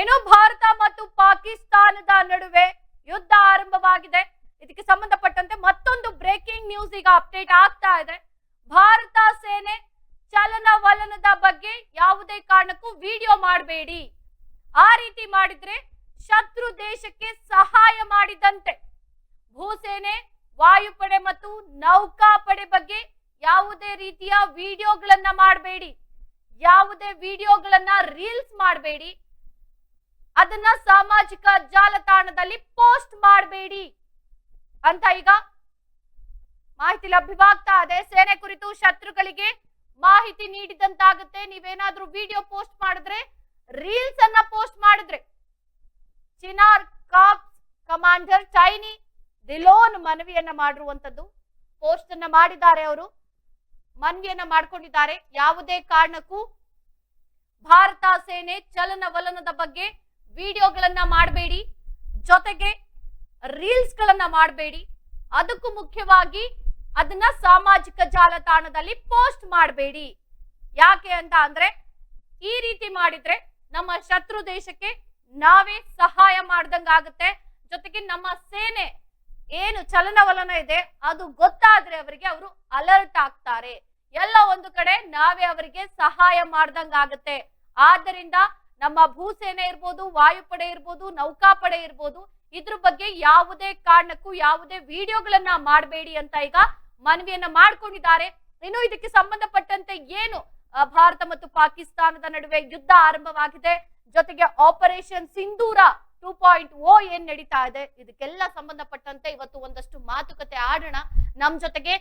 ಏನು ಭಾರತ ಮತ್ತು ಪಾಕಿಸ್ತಾನದ ನಡುವೆ ಯುದ್ಧ ಆರಂಭವಾಗಿದೆ. ಇದಕ್ಕೆ ಸಂಬಂಧಪಟ್ಟಂತೆ ಮತ್ತೊಂದು ಬ್ರೇಕಿಂಗ್ ನ್ಯೂಸ್ ಈಗ ಅಪ್ಡೇಟ್ ಆಗ್ತಾ ಇದೆ. ಭಾರತ ಸೇನೆ ಚಲನವಲನದ ಬಗ್ಗೆ ಯಾವುದೇ ಕಾರಣಕ್ಕೂ ವಿಡಿಯೋ ಮಾಡಬೇಡಿ. ಆ ರೀತಿ ಮಾಡಿದ್ರೆ ಶತ್ರು ದೇಶಕ್ಕೆ ಸಹಾಯ ಮಾಡಿದಂತೆ. ಭೂಸೇನೆ, ವಾಯುಪಡೆ ಮತ್ತು ನೌಕಾಪಡೆ ಬಗ್ಗೆ ಯಾವುದೇ ರೀತಿಯ ವಿಡಿಯೋಗಳನ್ನ ಮಾಡಬೇಡಿ. ಯಾವುದೇ ವಿಡಿಯೋಗಳನ್ನ ರೀಲ್ಸ್ ಮಾಡಬೇಡಿ. ಅದನ್ನ ಸಾಮಾಜಿಕ ಜಾಲತಾಣದಲ್ಲಿ ಪೋಸ್ಟ್ ಮಾಡಬೇಡಿ ಅಂತ ಈಗ ಮಾಹಿತಿ ಲಭ್ಯವಾಗ್ತಾ ಇದೆ. ಸೇನೆ ಕುರಿತು ಶತ್ರುಗಳಿಗೆ ಮಾಹಿತಿ ನೀಡಿದಂತಾಗುತ್ತೆ. ನೀವೇನಾದ್ರೂ ವಿಡಿಯೋ ಪೋಸ್ಟ್ ಮಾಡಿದ್ರೆ, ರೀಲ್ಸ್ ಅನ್ನ ಪೋಸ್ಟ್ ಮಾಡಿದ್ರೆ, ಚಿನಾರ್ ಕಾಪ್ ಕಮಾಂಡರ್ ಚೈನಿ ದಿಲೋನ್ ಮನವಿಯನ್ನ ಮಾಡಿರುವಂತದ್ದು ಪೋಸ್ಟ್ ಅನ್ನ ಮಾಡಿದ್ದಾರೆ ಅವರು. ಮನವಿಯನ್ನ ಮಾಡ್ಕೊಂಡಿದ್ದಾರೆ. ಯಾವುದೇ ಕಾರಣಕ್ಕೂ ಭಾರತ ಸೇನೆ ಚಲನವಲನದ ಬಗ್ಗೆ ವಿಡಿಯೋಗಳನ್ನ ಮಾಡಬೇಡಿ. ಜೊತೆಗೆ ರೀಲ್ಸ್ ಗಳನ್ನ ಮಾಡಬೇಡಿ. ಅದಕ್ಕೂ ಮುಖ್ಯವಾಗಿ ಅದನ್ನ ಸಾಮಾಜಿಕ ಜಾಲತಾಣದಲ್ಲಿ ಪೋಸ್ಟ್ ಮಾಡಬೇಡಿ. ಯಾಕೆ ಅಂತ ಅಂದ್ರೆ ಈ ರೀತಿ ಮಾಡಿದ್ರೆ ನಮ್ಮ ಶತ್ರು ದೇಶಕ್ಕೆ ನಾವೇ ಸಹಾಯ ಮಾಡ್ದಂಗಾಗುತ್ತೆ ಜೊತೆಗೆ ನಮ್ಮ ಸೇನೆ ಏನು ಚಲನವಲನ ಇದೆ, ಅದು ಗೊತ್ತಾದ್ರೆ ಅವರಿಗೆ ಅವರು ಅಲರ್ಟ್ ಆಗ್ತಾರೆ. ಎಲ್ಲ ಒಂದು ಕಡೆ ನಾವೇ ಅವರಿಗೆ ಸಹಾಯ ಮಾಡ್ದಂಗಾಗುತ್ತೆ ಆದ್ದರಿಂದ ನಮ್ಮ ಭೂಸೇನೆ ಇರ್ಬೋದು, ವಾಯುಪಡೆ ಇರ್ಬೋದು, ನೌಕಾಪಡೆ ಇರ್ಬೋದು, ಇದ್ರ ಬಗ್ಗೆ ಯಾವುದೇ ಕಾರಣಕ್ಕೂ ಯಾವುದೇ ವಿಡಿಯೋಗಳನ್ನ ಮಾಡಬೇಡಿ ಅಂತ ಈಗ ಮನವಿಯನ್ನ ಮಾಡ್ಕೊಂಡಿದ್ದಾರೆ. ಇನ್ನು ಇದಕ್ಕೆ ಸಂಬಂಧಪಟ್ಟಂತೆ ಏನು ಭಾರತ ಮತ್ತು ಪಾಕಿಸ್ತಾನದ ನಡುವೆ ಯುದ್ಧ ಆರಂಭವಾಗಿದೆ. ಜೊತೆಗೆ operation Sindoor two point O ಏನ್ ನಡೀತಾ ಇದೆ, ಇದಕ್ಕೆಲ್ಲ ಸಂಬಂಧಪಟ್ಟಂತೆ ಇವತ್ತು ಒಂದಷ್ಟು ಮಾತುಕತೆ ಆಡೋಣ. ನಮ್ ಜೊತೆಗೆ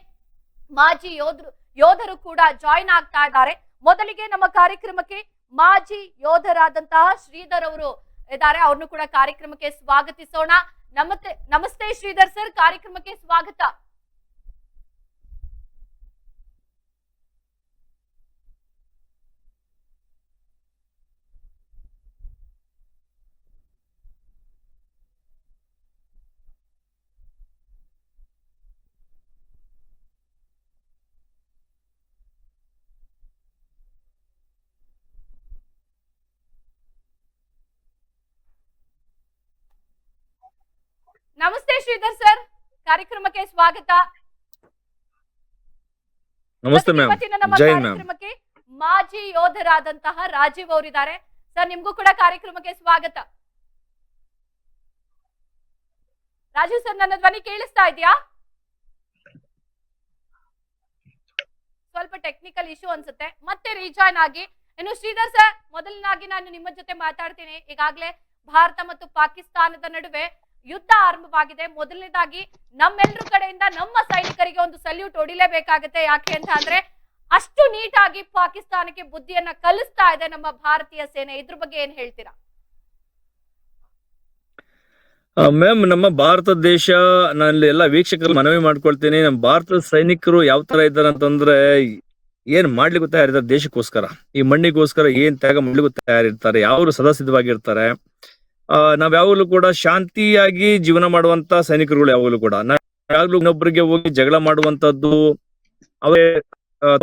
ಮಾಜಿ ಯೋಧರು ಯೋಧರು ಕೂಡ ಜಾಯಿನ್ ಆಗ್ತಾ ಇದ್ದಾರೆ. ಮೊದಲಿಗೆ ನಮ್ಮ ಕಾರ್ಯಕ್ರಮಕ್ಕೆ ಮಾಜಿ ಯೋಧರಾದಂತಹ ಶ್ರೀಧರ್ ಅವರು ಇದ್ದಾರೆ. ಅವ್ರನ್ನು ಕೂಡ ಕಾರ್ಯಕ್ರಮಕ್ಕೆ ಸ್ವಾಗತಿಸೋಣ. ನಮಸ್ತೆ ನಮಸ್ತೆ ಶ್ರೀಧರ್ ಸರ್. ಕಾರ್ಯಕ್ರಮಕ್ಕೆ ಸ್ವಾಗತ. ನಮಸ್ತೆ ಶ್ರೀಧರ್ ಸರ್. ಕಾರ್ಯಕ್ರಮಕ್ಕೆ ಸ್ವಾಗತ. ನಮಸ್ತೆ ನಮ್ಮ ಕಾರ್ಯಕ್ರಮಕ್ಕೆ ಮಾಜಿ ಯೋಧರಾದಂತಹ ರಾಜೀವ್ ಅವರಿದ್ದಾರೆ. ಸರ್ ನಿಮ್ಗೂ ಕೂಡ ಕಾರ್ಯಕ್ರಮಕ್ಕೆ ಸ್ವಾಗತ. ರಾಜೀವ್ ಸರ್ ನನ್ನ ಧ್ವನಿ ಕೇಳಿಸ್ತಾ ಇದೆಯಾ? ಸ್ವಲ್ಪ ಟೆಕ್ನಿಕಲ್ ಇಶ್ಯೂ ಅನ್ಸುತ್ತೆ. ಮತ್ತೆ ರೀಜಾಯ್ನ್ ಆಗಿ. ಇನ್ನು ಶ್ರೀಧರ್ ಸರ್ ಮೊದಲನಾಗಿ ನಾನು ನಿಮ್ಮ ಜೊತೆ ಮಾತಾಡ್ತೀನಿ. ಈಗಾಗಲೇ ಭಾರತ ಮತ್ತು ಪಾಕಿಸ್ತಾನದ ನಡುವೆ ಯುದ್ಧ ಆರಂಭವಾಗಿದೆ. ಮೊದಲನೇದಾಗಿ ನಮ್ಮೆಲ್ಲರ ಕಡೆಯಿಂದ ನಮ್ಮ ಸೈನಿಕರಿಗೆ ಒಂದು ಸಲ್ಯೂಟ್ ಹೊಡಿಲೇಬೇಕಾಗತ್ತೆ. ಯಾಕೆ ಅಂತ ಅಂದ್ರೆ ಅಷ್ಟು ನೀಟಾಗಿ ಪಾಕಿಸ್ತಾನಕ್ಕೆ ಬುದ್ಧಿಯನ್ನ ಕಲಿಸ್ತಾ ಇದೆ ನಮ್ಮ ಭಾರತೀಯ ಸೇನೆ. ಇದ್ರ ಬಗ್ಗೆ ಏನ್ ಹೇಳ್ತೀರಾ? ಮ್ಯಾಮ್ ನಮ್ಮ ಭಾರತ ದೇಶ ನಾನು ಎಲ್ಲ ವೀಕ್ಷಕರು ಮನವಿ ಮಾಡ್ಕೊಳ್ತೀನಿ. ನಮ್ಮ ಭಾರತದ ಸೈನಿಕರು ಯಾವ ತರ ಇದ್ದಾರೆ ಅಂತಂದ್ರೆ ಏನ್ ಮಾಡ್ಲಿಕ್ಕೂ ತಯಾರಿದ್ದಾರೆ ದೇಶಕ್ಕೋಸ್ಕರ. ಈ ಮಣ್ಣಿಗೋಸ್ಕರ ಏನ್ ತ್ಯಾಗ ಮಾಡ್ಲಿಕ್ಕೂ ತಯಾರಿರ್ತಾರೆ. ಯಾವ್ರು ಸದಾ ಸಿದ್ಧವಾಗಿರ್ತಾರೆ ನಾವ್ ಯಾವಾಗಲೂ ಕೂಡ ಶಾಂತಿಯಾಗಿ ಜೀವನ ಮಾಡುವಂತ ಸೈನಿಕರುಗಳು ಯಾವಾಗಲೂ ಕೂಡ. ನಾವ್ ಯಾವಾಗ್ಲೂ ಇನ್ನೊಬ್ಬರಿಗೆ ಹೋಗಿ ಜಗಳ ಮಾಡುವಂತದ್ದು ಅವೇ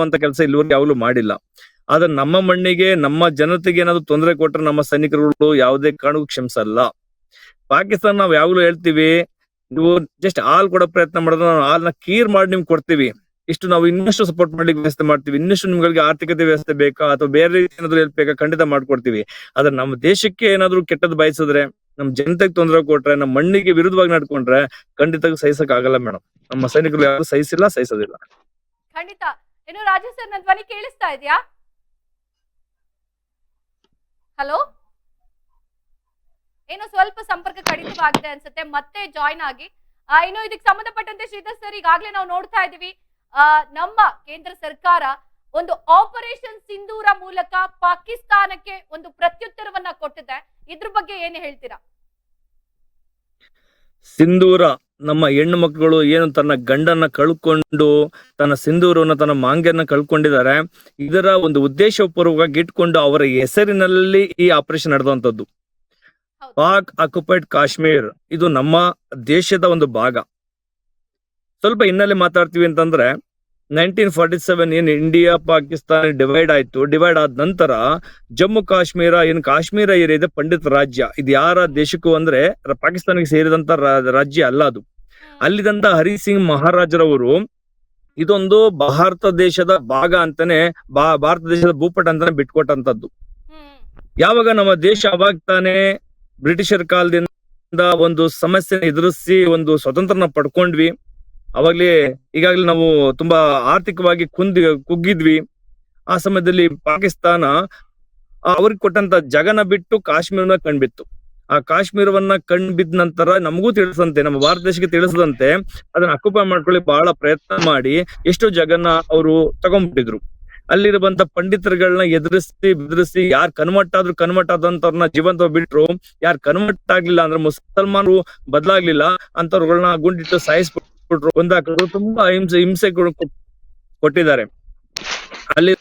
ಅಂತ ಕೆಲಸ ಇಲ್ಲಿವರೆಗೆ ಯಾವಾಗ್ಲೂ ಮಾಡಿಲ್ಲ. ಆದ್ರೆ ನಮ್ಮ ಮಣ್ಣಿಗೆ, ನಮ್ಮ ಜನತೆಗೆ ಏನಾದ್ರು ತೊಂದರೆ ಕೊಟ್ರೆ ನಮ್ಮ ಸೈನಿಕರುಗಳು ಯಾವುದೇ ಕಾರಣಕ್ಕೂ ಕ್ಷಮಿಸಲ್ಲ. ಪಾಕಿಸ್ತಾನ ನಾವ್ ಯಾವಾಗ್ಲೂ ಹೇಳ್ತೀವಿ, ನೀವು ಜಸ್ಟ್ ಹಾಲ್ ಕೊಡೋ ಪ್ರಯತ್ನ ಮಾಡಿದ್ರೆ ನಾವು ಹಾಲ್ನ ಕೀರ್ ಮಾಡಿ ನಿಮ್ಗೆ ಕೊಡ್ತೀವಿ. ಇಷ್ಟು ನಾವು ಇನ್ನಷ್ಟು ಸಪೋರ್ಟ್ ಮಾಡ್ಲಿಕ್ಕೆ ವ್ಯವಸ್ಥೆ ಮಾಡ್ತೀವಿ. ಇನ್ನಷ್ಟು ನಿಮ್ಗಳಿಗೆ ಆರ್ಥಿಕತೆ ವ್ಯವಸ್ಥೆ ಬೇಕಾ ಅಥವಾ ಬೇರೆ ರೀತಿ ಏನಾದ್ರು ಹೆಲ್ಪ್ ಬೇಕಾ ಖಂಡಿತ ಮಾಡ್ಕೊಡ್ತೀವಿ. ಆದ್ರೆ ನಮ್ಮ ದೇಶಕ್ಕೆ ಏನಾದ್ರು ಕೆಟ್ಟದ್ ಬಯಸಿದ್ರೆ ನಮ್ ಜನತೆಗೆ ತೊಂದರೆ ಕೊಟ್ರೆ, ನಮ್ಮ ಮಣ್ಣಿಗೆ ವಿರುದ್ಧವಾಗಿ ನಡ್ಕೊಂಡ್ರೆ ಖಂಡಿತ ಸಹಿಸಕ್ ಆಗಲ್ಲ ಮೇಡಮ್ ನಮ್ಮ ಸೈನಿಕರು ಯಾರು ಸಹಿಸಿಲ್ಲ, ಸಹಿಸೋದಿಲ್ಲ. ಖಂಡಿತ. ಏನು ರಾಜು ಸರ್ ನನ್ನ ಧ್ವನಿ ಕೇಳಿಸ್ತಾ ಇದೆಯಾ? ಹಲೋ ಏನು ಸ್ವಲ್ಪ ಸಂಪರ್ಕ ಕಡಿತವಾಗಿದೆ ಅನ್ಸುತ್ತೆ, ಮತ್ತೆ ಜಾಯಿನ್ ಆಗಿ. ಇನ್ನು ಇದಕ್ಕೆ ಸಂಬಂಧಪಟ್ಟಂತೆ ಶ್ರೀಧರ್ ಸರ್ ಈಗಾಗಲೇ ನಾವು ನೋಡ್ತಾ ಇದೀವಿ ನಮ್ಮ ಕೇಂದ್ರ ಸರ್ಕಾರ ಒಂದು ಆಪರೇಷನ್ ಸಿಂಧೂರ ಮೂಲಕ ಪಾಕಿಸ್ತಾನಕ್ಕೆ ಒಂದು ಪ್ರತ್ಯುತ್ತರವನ್ನ ಕೊಟ್ಟಿದೆ. ಇದ್ರ ಬಗ್ಗೆ ಏನು ಹೇಳ್ತೀರಾ? ಸಿಂಧೂರ ನಮ್ಮ ಹೆಣ್ಣು ಮಕ್ಕಳು ಏನು ತನ್ನ ಗಂಡನ್ನ ಕಳ್ಕೊಂಡು ತನ್ನ ಸಿಂಧೂರವನ್ನ ತನ್ನ ಮಾಂಗ್ಯನ್ನ ಕಳ್ಕೊಂಡಿದ್ದಾರೆ. ಇದರ ಒಂದು ಉದ್ದೇಶಪೂರ್ವಕವಾಗಿ ಇಟ್ಕೊಂಡು ಅವರ ಹೆಸರಿನಲ್ಲಿ ಈ ಆಪರೇಷನ್ ನಡೆದಂತದ್ದು ಪಾಕ್ ಆಕ್ಯುಪೈಡ್ ಕಾಶ್ಮೀರ್ ಇದು ನಮ್ಮ ದೇಶದ ಒಂದು ಭಾಗ. ಸ್ವಲ್ಪ ಹಿನ್ನೆಲೆ ಮಾತಾಡ್ತೀವಿ ಅಂತಂದ್ರೆ ನೈನ್ಟೀನ್ ಫಾರ್ಟಿ ಸೆವೆನ್ ಏನ್ ಇಂಡಿಯಾ, ಪಾಕಿಸ್ತಾನ ಡಿವೈಡ್ ಆಯ್ತು. ಡಿವೈಡ್ ಆದ ನಂತರ ಜಮ್ಮು ಕಾಶ್ಮೀರ, ಏನ್ ಕಾಶ್ಮೀರ ಏರಿಯಾ ಪಂಡಿತ್ ರಾಜ್ಯ. ಇದು ಯಾರ ದೇಶಕ್ಕೂ ಅಂದ್ರೆ ಪಾಕಿಸ್ತಾನಕ್ಕೆ ಸೇರಿದಂತ ರಾಜ್ಯ ಅಲ್ಲ ಅದು. ಅಲ್ಲಿದಂತ ಹರಿ ಸಿಂಗ್ ಮಹಾರಾಜರವರು ಇದೊಂದು ಭಾರತ ದೇಶದ ಭಾಗ ಅಂತಾನೆ ಭಾರತ ದೇಶದ ಭೂಪಟ ಅಂತಾನೆ ಬಿಟ್ಕೊಟ್ಟಂತದ್ದು. ಯಾವಾಗ ನಮ್ಮ ದೇಶ ಅವಾಗ ತಾನೇ ಬ್ರಿಟಿಷರ್ ಕಾಲದಿಂದ ಒಂದು ಸಮಸ್ಯೆ ಎದುರಿಸಿ ಒಂದು ಸ್ವತಂತ್ರನ ಪಡ್ಕೊಂಡ್ವಿ. ಅವಾಗ್ಲೇ ಈಗಾಗಲೇ ನಾವು ತುಂಬಾ ಆರ್ಥಿಕವಾಗಿ ಕುಂದಿ ಕುಗ್ಗಿದ್ವಿ. ಆ ಸಮಯದಲ್ಲಿ ಪಾಕಿಸ್ತಾನ ಅವ್ರಿಗೆ ಕೊಟ್ಟಂತ ಜಗನ ಬಿಟ್ಟು ಕಾಶ್ಮೀರನ ಕಂಡ್ಬಿತ್ತು. ಆ ಕಾಶ್ಮೀರವನ್ನ ಕಂಡ್ಬಿದ್ದ ನಂತರ ನಮಗೂ ತಿಳಿಸದಂತೆ, ನಮ್ಮ ಭಾರತ ದೇಶಕ್ಕೆ ತಿಳಿಸದಂತೆ ಅದನ್ನ ಅಕ್ಯುಪೈ ಮಾಡ್ಕೊಳ್ಳಿ ಬಹಳ ಪ್ರಯತ್ನ ಮಾಡಿ ಎಷ್ಟೋ ಜಗನ್ನ ಅವರು ತಗೊಂಡ್ಬಿಟ್ಟಿದ್ರು ಅಲ್ಲಿರುವಂತ ಪಂಡಿತರುಗಳನ್ನ ಎದುರಿಸಿ ಬೆದರಿಸಿ ಯಾರ್ ಕನ್ವರ್ಟ್ ಆದ್ರು ಕನ್ವರ್ಟ್ ಆದಂತವ್ರನ್ನ ಜೀವಂತ ಬಿಟ್ರು, ಯಾರ್ ಕನ್ವರ್ಟ್ ಆಗ್ಲಿಲ್ಲ ಅಂದ್ರೆ ಮುಸಲ್ಮಾನರು ಬದಲಾಗ್ಲಿಲ್ಲ ಅಂತವ್ರುಗಳನ್ನ ಗುಂಡಿಟ್ಟು ಒಂದಾಕಿದ್ರು ತುಂಬಾ ಹಿಂಸೆ ಹಿಂಸೆ ಕೊಟ್ಟಿದ್ದಾರೆ. ಅಲ್ಲಿ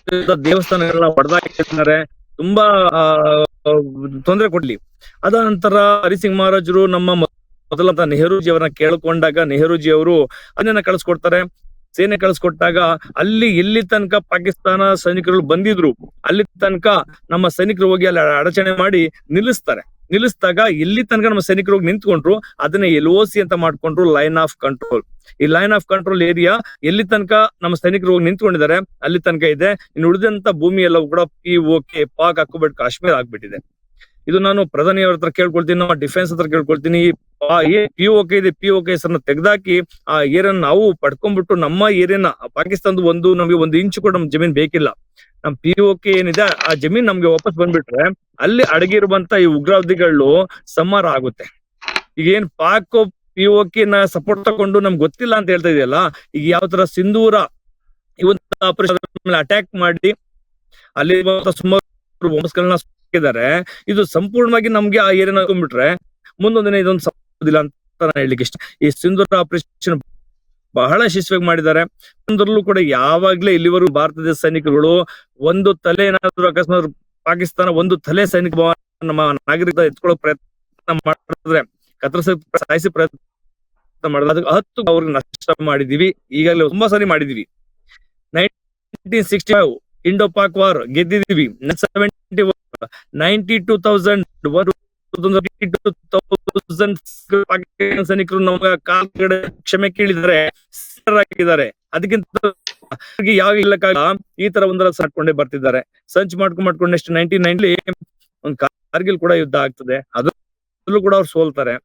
ದೇವಸ್ಥಾನಗಳನ್ನ ಹೊಡೆದಾಕಿದ್ದಾರೆ ತುಂಬಾ ತೊಂದರೆ ಕೊಡ್ಲಿ. ಅದ ನಂತರ ಹರಿಸಿಂಗ್ ಮಹಾರಾಜರು ನಮ್ಮ ಮೊದಲಂತ ನೆಹರೂಜಿ ಅವರನ್ನ ಕೇಳ್ಕೊಂಡಾಗ ನೆಹರೂಜಿ ಅವರು ಅದನ್ನ ಕಳಿಸ್ಕೊಡ್ತಾರೆ. ಸೇನೆ ಕಳಿಸ್ಕೊಟ್ಟಾಗ ಅಲ್ಲಿ ಎಲ್ಲಿ ತನಕ ಪಾಕಿಸ್ತಾನ ಸೈನಿಕರು ಬಂದಿದ್ರು. ಅಲ್ಲಿ ತನಕ ನಮ್ಮ ಸೈನಿಕರು ಹೋಗಿ ಅಲ್ಲಿ ಅಡಚಣೆ ಮಾಡಿ ನಿಲ್ಲಿಸ್ತಾರೆ. ನಿಲ್ಲಿಸಿದಾಗ ಎಲ್ಲಿ ತನಕ ನಮ್ಮ ಸೈನಿಕರು ನಿಂತ್ಕೊಂಡ್ರು, ಅದನ್ನ ಎಲ್ ಓ ಸಿ ಅಂತ ಮಾಡ್ಕೊಂಡ್ರು ಲೈನ್ ಆಫ್ ಕಂಟ್ರೋಲ್ ಈ ಲೈನ್ ಆಫ್ ಕಂಟ್ರೋಲ್ ಏರಿಯಾ ಎಲ್ಲಿ ತನಕ ನಮ್ಮ ಸೈನಿಕರು ಹೋಗಿ ನಿಂತ್ಕೊಂಡಿದ್ದಾರೆ, ಅಲ್ಲಿ ತನಕ ಇದೆ. ಇನ್ನು ಉಳಿದಂತ ಭೂಮಿ ಎಲ್ಲವೂ ಕೂಡ ಪಿ ಓಕೆ ಪಾಕ್ ಹಾಕೋಬಿಟ್ಟು ಕಾಶ್ಮೀರ ಆಗ್ಬಿಟ್ಟಿದೆ. ಇದು ನಾನು ಪ್ರಧಾನಿಯವ್ರ ಹತ್ರ ಕೇಳ್ಕೊಳ್ತೀನಿ, ನಮ್ಮ ಡಿಫೆನ್ಸ್ ಹತ್ರ ಕೇಳ್ಕೊಳ್ತೀನಿ. ಪಿ ಓಕೆ ಇದೆ ಪಿ ಓಕೆ ಹೆಸರನ್ನ ತೆಗ್ದಾಕಿ ಆ ಏರಿಯನ್ನ ನಾವು ಪಡ್ಕೊಂಡ್ಬಿಟ್ಟು ನಮ್ಮ ಏರಿಯನ್ನ ಪಾಕಿಸ್ತಾನದ ಒಂದು, ನಮ್ಗೆ ಒಂದು ಇಂಚು ಕೂಡ ನಮ್ ಜಮೀನ್ ಬೇಕಿಲ್ಲ. ನಮ್ ಪಿ ಏನಿದೆ, ಆ ಜಮೀನ್ ನಮ್ಗೆ ವಾಪಸ್ ಬಂದ್ಬಿಟ್ರೆ ಅಲ್ಲಿ ಅಡಗಿರುವಂತ ಈ ಉಗ್ರವಾದಿಗಳು ಸಮಾರ ಆಗುತ್ತೆ. ಈಗ ಏನ್ ಪಾಕ್ ಪಿ ನ ಸಪೋರ್ಟ್ ತಗೊಂಡು ನಮ್ಗೆ ಗೊತ್ತಿಲ್ಲ ಅಂತ ಹೇಳ್ತಾ ಇದೆಯಲ್ಲ, ಈಗ ಯಾವ ತರ ಸಿಂಧೂರ ಇವತ್ತು ಆಪರೇಷನ್ ಅಟ್ಯಾಕ್ ಮಾಡಿ ಅಲ್ಲಿ ಸುಮಾರು ಬಾಂಬ್ಸ್ಗಳನ್ನ ಹಾಕಿದ್ದಾರೆ, ಇದು ಸಂಪೂರ್ಣವಾಗಿ ನಮ್ಗೆ ಆ ಏರಿಯಾ ಹಾಕೊಂಡ್ಬಿಟ್ರೆ ಮುಂದೊಂದಿನ ದಿನ ಇದೊಂದು ಇಲ್ಲ ಅಂತ ನಾನು ಹೇಳಲಿಕ್ಕೆ ಇಷ್ಟ. ಈ ಸಿಂಧೂರ ಆಪರೇಷನ್ ಬಹಳ ಯಶಸ್ವಿಯಾಗಿ ಮಾಡಿದ್ದಾರೆ. ಒಂದರಲ್ಲೂ ಕೂಡ ಯಾವಾಗ್ಲೇ ಇಲ್ಲಿವರೆಗೂ ಭಾರತದ ಸೈನಿಕರುಗಳು ಒಂದು ತಲೆ ಏನಾದ್ರು ಅಕಸ್ಮಾತ್ ಪಾಕಿಸ್ತಾನ ಒಂದು ತಲೆ ಸೈನಿಕ ನಮ್ಮ ನಾಗರಿಕ ಎತ್ಕೊಳ್ಳೋ ಪ್ರಯತ್ನ ಮಾಡಿದ್ರೆ, ಕತ್ತರಿಸ ಸಾಯಿಸಿ ಪ್ರಯತ್ನ ಮಾಡಿದ್ರೆ ಅದಕ್ಕೆ ಹತ್ತು ಅವ್ರಿಗೆ ನಷ್ಟ ಮಾಡಿದೀವಿ ಈಗಾಗಲೇ ತುಂಬಾ ಸಾರಿ ಮಾಡಿದೀವಿ nineteen sixty five Indo Pak war ಗೆದ್ದಿದೀವಿ ninety two thousand Pakistan ಸೈನಿಕರು ನಮ್ಗ ಕಾಲ್ ಕಡೆ ಕ್ಷಮೆ ಕೇಳಿದರೆ ಆಗಿದ್ದಾರೆ ಅದಕ್ಕಿಂತ ಯಾವ ಇಲ್ಲಕ್ಕಾಗ ಈ ತರ ಒಂದರ ಸಾಕೊಂಡೇ ಬರ್ತಿದ್ದಾರೆ. ಸಂಚ್ ಮಾಡ್ಕೊಂಡ್ ಮಾಡ್ಕೊಂಡು ನೆಕ್ಸ್ಟ್ ನೈನ್ಟೀನ್ ನೈನ್ಲಿ ಒಂದ್ ಕಾರ್ಗಿಲ್ ಕೂಡ ಯುದ್ಧ ಆಗ್ತದೆ. ಅದ್ರಲ್ಲೂ ಕೂಡ ಅವ್ರು ಸೋಲ್ತಾರೆ.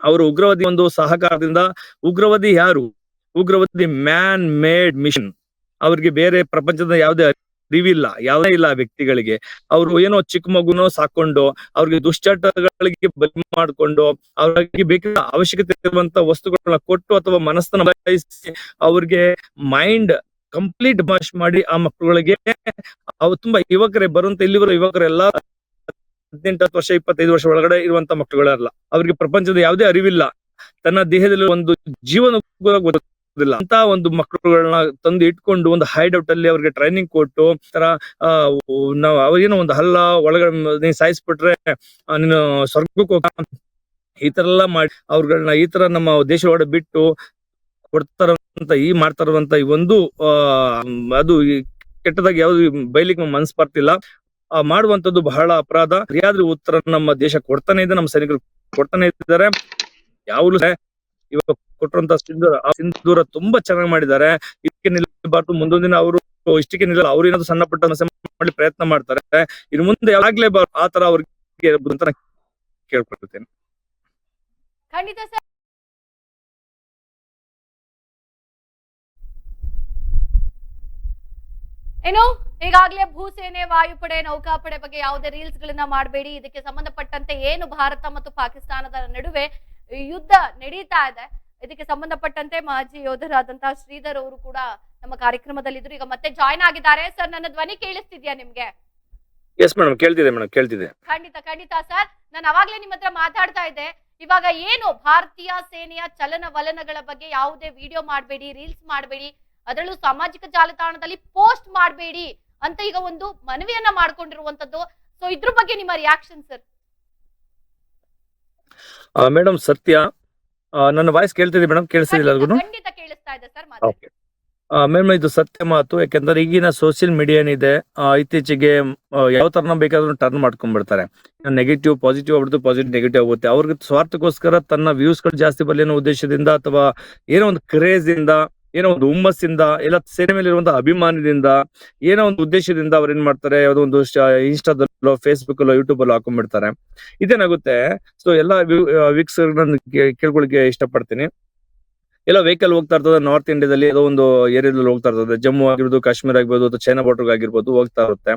ಅವರು ಉಗ್ರವಾದಿ ಒಂದು ಸಹಕಾರದಿಂದ ಉಗ್ರವಾದಿ ಯಾರು? ಉಗ್ರವಾದಿ ಮ್ಯಾನ್ ಮೇಡ್ ಮಿಷನ್ ಅವ್ರಿಗೆ ಬೇರೆ ಪ್ರಪಂಚದ ಯಾವುದೇ ಅರಿವಿಲ್ಲ ಯಾವುದೇ ಇಲ್ಲ ವ್ಯಕ್ತಿಗಳಿಗೆ. ಅವರು ಏನೋ ಚಿಕ್ಕ ಮಗುನೋ ಸಾಕೊಂಡು, ಅವ್ರಿಗೆ ದುಶ್ಚಟಗಳಿಗೆ ಬಲಿ ಮಾಡ್ಕೊಂಡು, ಅವ್ರಿಗೆ ಬೇಕಾದ ಅವಶ್ಯಕತೆ ಇರುವಂತ ವಸ್ತುಗಳನ್ನ ಕೊಟ್ಟು ಅಥವಾ ಮನಸ್ಸನ್ನ ಬದಲಾಯಿಸಿ ಅವ್ರಿಗೆ ಮೈಂಡ್ ಕಂಪ್ಲೀಟ್ ವಾಶ್ ಮಾಡಿ ಆ ಮಕ್ಕಳಿಗೆ ಅವು ತುಂಬಾ ಯುವಕರೇ ಬರುವಂತ ಇಲ್ಲಿವರ ಯುವಕರೆಲ್ಲ ಹದಿನೆಂಟು, ಹತ್ತು ವರ್ಷ, ಇಪ್ಪತ್ತೈದು ವರ್ಷ ಒಳಗಡೆ ಇರುವಂತ ಮಕ್ಕಳುಗಳಲ್ಲ. ಅವ್ರಿಗೆ ಪ್ರಪಂಚದ ಯಾವುದೇ ಅರಿವಿಲ್ಲ. ತನ್ನ ದೇಹದಲ್ಲಿ ಒಂದು ಜೀವನ ಅಂತ ಒಂದು ಮಕ್ಕಳುಗಳನ್ನ ತಂದು ಇಟ್ಕೊಂಡು ಒಂದು ಹೈಡೌಟ್ ಅಲ್ಲಿ ಅವ್ರಿಗೆ ಟ್ರೈನಿಂಗ್ ಕೊಟ್ಟು ತರ ನಾವು ಅವ್ರಿಗೇನೋ ಒಂದು ಹಲ್ಲ ಒಳಗಡೆ ನೀನ್ ಸಾಯಿಸ್ಬಿಟ್ರೆ ನೀನು ಸ್ವರ್ಗಕ್ಕೆ ಹೋಗ ಈ ತರ ಎಲ್ಲ ಮಾಡಿ ಅವ್ರಗಳನ್ನ ಈ ತರ ನಮ್ಮ ದೇಶ ಒಳಗಡೆ ಬಿಟ್ಟು ಕೊಡ್ತಾರಂತ, ಈ ಮಾಡ್ತಾರಂತ ಈ ಒಂದು ಅದು ಕೆಟ್ಟದಾಗಿ ಯಾವ್ದು ಬೈಲಿಕ್ಕೆ ಮನ್ಸ್ ಬರ್ತಿಲ್ಲ. ಮಾಡುವಂತದ್ದು ಬಹಳ ಅಪರಾಧ. ಸರಿಯಾದ ಉತ್ತರ ನಮ್ಮ ದೇಶ ಕೊಡ್ತಾನೆ ಇದೆ, ನಮ್ಮ ಸೈನಿಕರು ಕೊಡ್ತಾನೆ ಇದ್ದಾರೆ. ಯಾವಾಗಲೂ ಇವಾಗ ಕೊಟ್ಟಿರುವಂತ ಸಿಂಧೂರ, ಆ ಸಿಂಧೂರ ತುಂಬಾ ಚೆನ್ನಾಗಿ ಮಾಡಿದ್ದಾರೆ. ಇದಕ್ಕೆ ನಿಲ್ಲಬಾರ್ದು. ದಿನ ಅವರು ಇಷ್ಟಕ್ಕೆ ನಿಲ್ಲ ಅವ್ರು ಏನಾದ್ರು ಸಣ್ಣ ಪಟ್ಟ ಮಾಡಿ ಪ್ರಯತ್ನ ಮಾಡ್ತಾರೆ. ಇನ್ನು ಮುಂದೆ ಆಗ್ಲೇಬಾರ್ದು, ಆ ತರ ಅವ್ರಿಗೆ ಅಂತ ಕೇಳ್ಕೊಳ್ತೇನೆ. ಖಂಡಿತ ಸರ್. ಏನು? ಈಗಾಗಲೇ ಭೂಸೇನೆ, ವಾಯುಪಡೆ, ನೌಕಾಪಡೆ ಬಗ್ಗೆ ಯಾವುದೇ ರೀಲ್ಸ್ ಗಳನ್ನ ಮಾಡಬೇಡಿ. ಇದಕ್ಕೆ ಸಂಬಂಧಪಟ್ಟಂತೆ ಏನು ಭಾರತ ಮತ್ತು ಪಾಕಿಸ್ತಾನದ ನಡುವೆ ಯುದ್ಧ ನಡೀತಾ ಇದೆ. ಇದಕ್ಕೆ ಸಂಬಂಧಪಟ್ಟಂತೆ ಮಾಜಿ ಯೋಧರಾದಂತಹ ಶ್ರೀಧರ್ ಅವರು ಕೂಡ ನಮ್ಮ ಕಾರ್ಯಕ್ರಮದಲ್ಲಿ ಇದ್ರು ಈಗ ಮತ್ತೆ ಜಾಯ್ನ್ ಆಗಿದ್ದಾರೆ. ಸರ್ ನನ್ನ ಧ್ವನಿ ಕೇಳಿಸ್ತಿದ್ಯಾ ನಿಮ್ಗೆ? ಎಸ್ ಮೇಡಮ್ ಕೇಳ್ತಿದೆ ಮೇಡಮ್ ಕೇಳ್ತಿದೆ. ಖಂಡಿತ ಖಂಡಿತ ಸರ್ ನಾನು ಅವಾಗ್ಲೇ ನಿಮ್ಮ ಹತ್ರ ಮಾತಾಡ್ತಾ ಇದ್ದೆ. ಇವಾಗ ಏನು ಭಾರತೀಯ ಸೇನೆಯ ಚಲನವಲನಗಳ ಬಗ್ಗೆ ಯಾವುದೇ ವಿಡಿಯೋ ಮಾಡಬೇಡಿ ರೀಲ್ಸ್ ಮಾಡಬೇಡಿ ಅದರಲ್ಲೂ ಸಾಮಾಜಿಕ ಜಾಲತಾಣದಲ್ಲಿ ಪೋಸ್ಟ್ ಮಾಡಬೇಡಿ ಅಂತ ಈಗ ಒಂದು ಮನವಿಯನ್ನ ಮಾಡ್ಕೊಂಡಿರುವಂತದ್ದು. ಸೊ ಇದ್ರ ಬಗ್ಗೆ ನಿಮ್ಮ ರಿಯಾಕ್ಷನ್ ಸರ್ ಮೇಡಮ್ ಸತ್ಯ ನನ್ನ ವಾಯ್ಸ್ ಕೇಳ್ತಿದ್ದೀವಿ ಮೇಡಮ್ ಕೇಳಿಸ್ತಿಲ್ಲ ಖಂಡಿತ ಅದನ್ನು ಖಂಡಿತ ಕೇಳಿಸ್ತಾ ಇದೆ ಸರ್ ಮಾತಾಡಿ. ಓಕೆ. ಮ್ಯಾಮ್ ಇದು ಸತ್ಯ ಮಾತು ಯಾಕೆಂದ್ರೆ ಈಗಿನ ಸೋಷಿಯಲ್ ಮೀಡಿಯಾ ಏನಿದೆ ಇತ್ತೀಚೆಗೆ ಯಾವ ತರನ ಬೇಕಾದ್ರೂ ಟರ್ನ್ ಮಾಡ್ಕೊಂಡ್ಬಿಡ್ತಾರೆ. ನೆಗೆಟಿವ್ ಪಾಸಿಟಿವ್ ಆಗ್ಬಿಡ್ತು ಪಾಸಿಟಿವ್ ನೆಗೆಟಿವ್ ಆಗುತ್ತೆ. ಅವ್ರಿಗೆ ಸ್ವಾರ್ಥಕ್ಕೋಸ್ಕರ ತನ್ನ ವ್ಯೂಸ್ಗಳು ಜಾಸ್ತಿ ಬರಲಿ ಅನ್ನೋ ಉದ್ದೇಶದಿಂದ ಅಥವಾ ಏನೋ ಒಂದು ಕ್ರೇಜ್ ಇಂದ ಏನೋ ಒಂದು ಹುಮ್ಮಸ್ಸಿಂದ ಇಲ್ಲ ಸೇನೆ ಮೇಲೆ ಇರುವಂತಹ ಅಭಿಮಾನದಿಂದ, ಏನೋ ಒಂದು ಉದ್ದೇಶದಿಂದ ಅವ್ರು ಏನ್ ಮಾಡ್ತಾರೆ, ಯಾವುದೋ ಒಂದು ಇನ್ಸ್ಟಾದಲ್ಲೋ ಫೇಸ್ಬುಕ್ ಅಲ್ಲೋ ಯೂಟ್ಯೂಬ್ ಅಲ್ಲೋ ಹಾಕೊಂಡ್ಬಿಡ್ತಾರೆ. ಇದೇನಾಗುತ್ತೆ? ಸೊ ಎಲ್ಲಾ ವೀಕ್ಷಕರನ್ನ ಕೇಳ್ಕೊಳಿಕ್ಕೆ ಇಷ್ಟಪಡ್ತೀನಿ. ಎಲ್ಲ ವೆಹಿಕಲ್ ಹೋಗ್ತಾ ಇರ್ತದೆ ನಾರ್ತ್ ಇಂಡಿಯಾದಲ್ಲಿ ಯಾವುದೋ ಒಂದು ಏರಿಯಾದಲ್ಲಿ ಹೋಗ್ತಾ ಇರ್ತದೆ. ಜಮ್ಮು ಆಗಿರ್ಬೋದು, ಕಾಶ್ಮೀರ ಆಗಿರ್ಬೋದು, ಅಥವಾ ಚೈನಾ ಬಾರ್ಡರ್ ಆಗಿರ್ಬೋದು, ಹೋಗ್ತಾ ಇರುತ್ತೆ.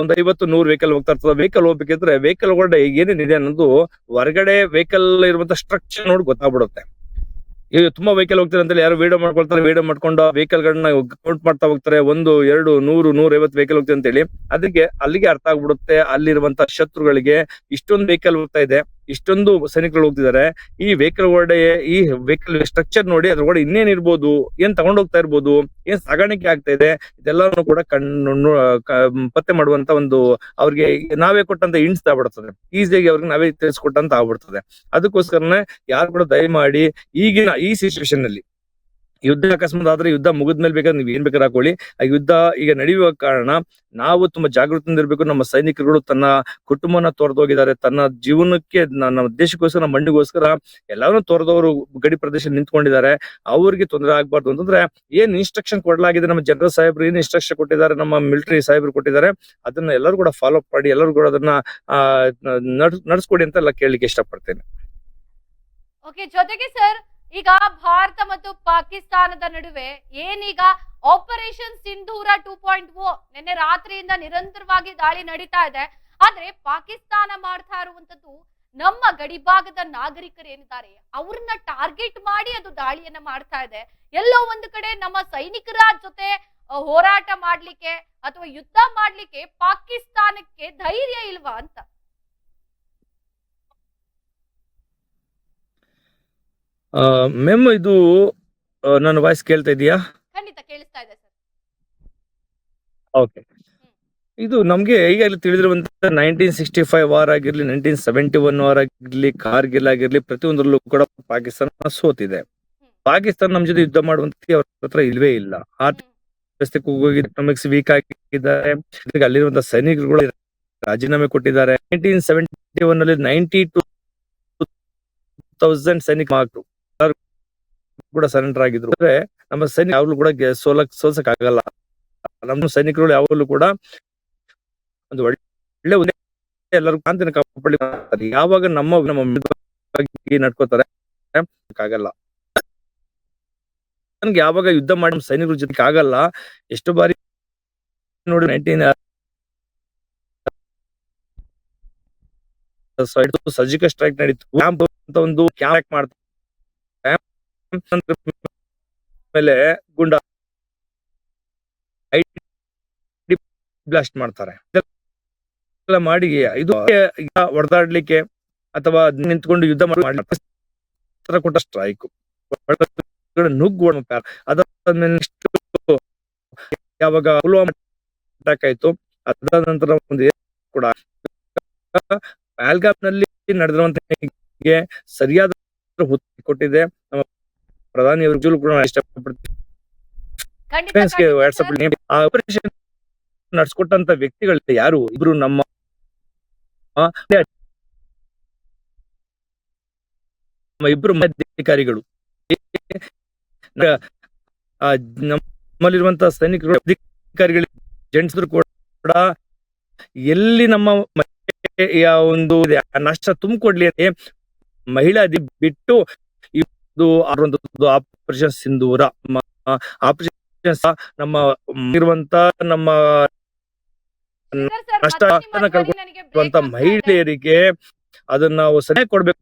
ಒಂದು ಐವತ್ತು, ನೂರು ವೆಹಿಕಲ್ ಹೋಗ್ತಾ ಇರ್ತದೆ. ವೆಹಿಕಲ್ ಹೋಗ್ಬೇಕಿದ್ರೆ ವೆಹಿಕಲ್ ಒಳಗಡೆ ಏನೇನಿದೆ ಅನ್ನೋದು ಹೊರಗಡೆ ವೆಹಿಕಲ್ ಇರುವಂತ ಸ್ಟ್ರಕ್ಚರ್ ನೋಡಿ ಗೊತ್ತಾಗ್ಬಿಡುತ್ತೆ. ಈಗ ತುಂಬಾ ವೆಹಿಕಲ್ ಹೋಗ್ತಾರೆ ಅಂತ ಯಾರು ವಿಡಿಯೋ ಮಾಡ್ಕೊಳ್ತಾರೆ ವಿಡಿಯೋ ಮಾಡ್ಕೊಂಡು ವೆಹಿಕಲ್ ಗಳನ್ನ ಕೌಂಟ್ ಮಾಡ್ತಾ ಹೋಗ್ತಾರೆ. ಒಂದು, ಎರಡು, ನೂರು ನೂರ ಐವತ್ತು ವೆಹಿಕಲ್ ಹೋಗ್ತಾರೆ ಅಂತ ಹೇಳಿ ಅದಕ್ಕೆ ಅಲ್ಲಿಗೆ ಅರ್ಥ ಆಗ್ಬಿಡುತ್ತೆ. ಅಲ್ಲಿರುವಂತ ಶತ್ರುಗಳಿಗೆ ಇಷ್ಟೊಂದು ವೆಹಿಕಲ್ ಹೋಗ್ತಾ ಇದೆ. ಇಷ್ಟೊಂದು ಸೈನಿಕರು ಹೋಗ್ತಿದ್ದಾರೆ. ಈ ವೆಹಿಕಲ್ ಒಳಗಡೆ, ಈ ವೆಹಿಕಲ್ ಸ್ಟ್ರಕ್ಚರ್ ನೋಡಿ ಅದ್ರ ಒಳಗಡೆ ಇನ್ನೇನ್ ಇರ್ಬೋದು, ಏನ್ ತಗೊಂಡ್ ಹೋಗ್ತಾ ಇರ್ಬೋದು, ಏನ್ ಸಾಗಾಣಿಕೆ ಆಗ್ತಾ ಇದೆ, ಇದೆಲ್ಲಾನು ಕೂಡ ಕಣ್ಣು ಪತ್ತೆ ಮಾಡುವಂತ ಒಂದು ಅವ್ರಿಗೆ ನಾವೇ ಕೊಟ್ಟಂತ ಇಂಟ್ಸ್ ಆಗ್ಬಿಡ್ತದೆ. ಈಸಿಯಾಗಿ ಅವ್ರಿಗೆ ನಾವೇ ತಿಳಿಸ್ಕೊಟ್ಟಂತ ಆಗ್ಬಿಡ್ತದೆ. ಅದಕ್ಕೋಸ್ಕರನೇ ಯಾರು ಕೂಡ ದಯಮಾಡಿ ಈಗಿನ ಈ ಸಿಚುವೇಶನ್ನಲ್ಲಿ ಯುದ್ಧ ಅಕಸ್ಮಾತ್ ಆದ್ರೆ ಯುದ್ಧ ಮುಗಿದ್ಮೇಲೆ ಬೇಕಾದ್ರೆ ನೀವು ಏನ್ ಬೇಕಾದ್ರೆ ಹಾಕೊಳ್ಳಿ. ಆ ಯುದ್ಧ ಈಗ ನಡೆಯುವ ಕಾರಣ ನಾವು ತುಂಬಾ ಜಾಗೃತಿಯಿಂದ ಇರ್ಬೇಕು. ನಮ್ಮ ಸೈನಿಕರುಗಳು ತನ್ನ ಕುಟುಂಬನ ತೊರೆದೋಗಿದ್ದಾರೆ. ತನ್ನ ಜೀವನಕ್ಕೆ ನಮ್ಮ ದೇಶಕ್ಕೋಸ್ಕರ ನಮ್ಮ ಮಣ್ಣಿಗೋಸ್ಕರ ಎಲ್ಲಾನು ತೊರೆದವರು ಗಡಿ ಪ್ರದೇಶ ನಿಂತ್ಕೊಂಡಿದ್ದಾರೆ. ಅವ್ರಿಗೆ ತೊಂದರೆ ಆಗ್ಬಾರ್ದು ಅಂತಂದ್ರೆ ಏನ್ ಇನ್ಸ್ಟ್ರಕ್ಷನ್ ಕೊಡಲಾಗಿದೆ ನಮ್ಮ ಜನರಲ್ ಸಾಹೇಬ್ರು, ಏನ್ ಇನ್ಸ್ಟ್ರಕ್ಷನ್ ಕೊಟ್ಟಿದ್ದಾರೆ ನಮ್ಮ ಮಿಲಿಟರಿ ಸಾಹೇಬ್ರು ಕೊಟ್ಟಿದ್ದಾರೆ. ಅದನ್ನ ಎಲ್ಲರೂ ಕೂಡ ಫಾಲೋ ಅಪ್ ಮಾಡಿ, ಎಲ್ಲರೂ ಕೂಡ ಅದನ್ನ ನಡ್ಸ್ಕೊಡಿ ಅಂತ ಎಲ್ಲ ಕೇಳಲಿಕ್ಕೆ ಇಷ್ಟಪಡ್ತೇನೆ. ಓಕೆ ಜೊತೆಗೆ ಸರ್ ಈಗ ಭಾರತ ಮತ್ತು ಪಾಕಿಸ್ತಾನದ ನಡುವೆ ಏನೀಗ operation Sindoor two point O ನಿನ್ನೆ ರಾತ್ರಿಯಿಂದ ನಿರಂತರವಾಗಿ ದಾಳಿ ನಡೀತಾ ಇದೆ. ಆದ್ರೆ ಪಾಕಿಸ್ತಾನ ಮಾಡ್ತಾ ಇರುವಂತದ್ದು ನಮ್ಮ ಗಡಿಭಾಗದ ನಾಗರಿಕರು ಏನಿದ್ದಾರೆ, ಅವ್ರನ್ನ ಟಾರ್ಗೆಟ್ ಮಾಡಿ ಅದು ದಾಳಿಯನ್ನ ಮಾಡ್ತಾ ಇದೆ. ಎಲ್ಲೋ ಒಂದು ಕಡೆ ನಮ್ಮ ಸೈನಿಕರ ಜೊತೆ ಹೋರಾಟ ಮಾಡ್ಲಿಕ್ಕೆ ಅಥವಾ ಯುದ್ಧ ಮಾಡ್ಲಿಕ್ಕೆ ಪಾಕಿಸ್ತಾನಕ್ಕೆ ಧೈರ್ಯ ಇಲ್ವಾ ಅಂತ. ಮೆಮ್ ಇದು ಆ, ನನ್ನ ವಾಯ್ಸ್ ಕೇಳ್ತಾ ಇದೀಯಾ? ಖಂಡಿತ ಕೇಳಿಸ್ತಾ ಇದೆ ಸರ್ ಓಕೆ ಇದು ನಮ್ಗೆ ಈಗಾಗಲೇ ತಿಳಿದಿರುವಂತ ನೈನ್ಟೀನ್ ಸಿಕ್ಸ್ಟಿ ಫೈವ್ ವಾರ್ ಆಗಿರ್ಲಿ ನೈನ್ಟೀನ್ ಸೆವೆಂಟಿ ಒನ್ ವಾರ್ ಆಗಿರ್ಲಿ ಕಾರ್ಗಿಲ್ ಆಗಿರ್ಲಿ ಪ್ರತಿಯೊಂದರಲ್ಲೂ ಕೂಡ ಪಾಕಿಸ್ತಾನ ಸೋತಿದೆ. ಪಾಕಿಸ್ತಾನ ನಮ್ ಜೊತೆ ಯುದ್ಧ ಮಾಡುವಂತ ಅವ್ರ ಹತ್ರ ಇಲ್ವೇ ಇಲ್ಲ. ಆರ್ಥಿಕ ವ್ಯವಸ್ಥೆ ಹೋಗಿ ಎಕನಾಮಿಕ್ಸ್ ವೀಕ್ ಆಗಿದ್ದಾರೆ. ಜೊತೆಗೆ ಅಲ್ಲಿರುವಂತ ಸೈನಿಕರುಗಳು ರಾಜೀನಾಮೆ ಕೊಟ್ಟಿದ್ದಾರೆ. ನೈನ್ಟೀನ್ ಸೆವೆಂಟಿ ಒನ್ ಅಲ್ಲಿ ನೈನ್ಟಿ ಟು ತೌಸಂಡ್ ಸೈನಿಕ ಮಾರ್ಕ್ರು ಕೂಡ ಸರೆಂಡರ್ ಆಗಿದ್ರು. ಅಂದ್ರೆ ನಮ್ಮ ಸೈನಿಕ ಯಾವಾಗಲೂ ಕೂಡ ಸೋಲಕ್, ಸೋಲ್ಸಕ್ ಆಗಲ್ಲ. ನಮ್ಮ ಸೈನಿಕರು ಯಾವಾಗಲೂ ಕೂಡ ಒಂದು ಒಳ್ಳೆ ಒಳ್ಳೆ ಎಲ್ಲರೂ ಕಾಂತಿನ ಕಾಪಾಡಿ ಯಾವಾಗ ನಮ್ಮ ನಮ್ಮ ನಡ್ಕೋತಾರೆ ಆಗಲ್ಲ. ನನ್ಗೆ ಯಾವಾಗ ಯುದ್ಧ ಮಾಡಿ ಸೈನಿಕರ ಜೊತೆ ಆಗಲ್ಲ, ಎಷ್ಟು ಬಾರಿ ನೋಡಿ ನೈನ್ಟೀನ್ ಸರ್ಜಿಕಲ್ ಸ್ಟ್ರೈಕ್ ನಡೀತು. ಕ್ಯಾಂಪ್ ಅಂತ ಒಂದು ಕ್ಯಾಂಪ್ ಮಾಡ್ತಾರೆ. ಮೇಲೆ ಗುಂಡ ಬ್ಲಾಸ್ಟ್ ಮಾಡ್ತಾರೆ ಮಾಡಿ ಇದು ಹೊಡೆದಾಡ್ಲಿಕ್ಕೆ ಅಥವಾ ನಿಂತ್ಕೊಂಡು ಯುದ್ಧ ಮಾಡಿ ಕೊಟ್ಟ ಸ್ಟ್ರೈಕ್ ನುಗ್ಗು ನೆಕ್ಸ್ಟ್ ಯಾವಾಗ ಅಟ್ಯಾಕ್ ಆಯ್ತು ಅದಾದ ನಂತರ ಒಂದು ಕೂಡ ನಲ್ಲಿ ನಡೆದಿರುವಂತ ಸರಿಯಾದ ಕೊಟ್ಟಿದೆ ನಮ್ಮ ಪ್ರಧಾನಿ ಅವರು ಕೂಡ ವಾಟ್ಸ್ಆಪ್ ಆ ಆಪರೇಷನ್ ನಡ್ಸ್ಕೊಟ್ಟಂತ ವ್ಯಕ್ತಿಗಳು ಯಾರು? ಇಬ್ರು ನಮ್ಮ ಇಬ್ರು ಅಧಿಕಾರಿಗಳು ನಮ್ಮಲ್ಲಿರುವಂತಹ ನಮ್ಮಲ್ಲಿರುವಂತ ಸೈನಿಕರು ಅಧಿಕಾರಿಗಳು ಜೆಂಟ್ಸ್ ಕೂಡ ಎಲ್ಲಿ ನಮ್ಮ ಒಂದು ನಷ್ಟ ತುಂಬಿಕೊಡ್ಲಿ ಅಂತ ಮಹಿಳಾ ಬಿಟ್ಟು ಆಪರೇಷನ್ ಸಿಂಧೂರ ಆಪರೇಷನ್ ನಮ್ಮ ಇರುವಂತ ನಮ್ಮ ಕಷ್ಟ. ಮಹಿಳೆಯರಿಗೆ ಅದನ್ನ ನಾವು ಸರಿಯಾಗಿ ಕೊಡ್ಬೇಕು.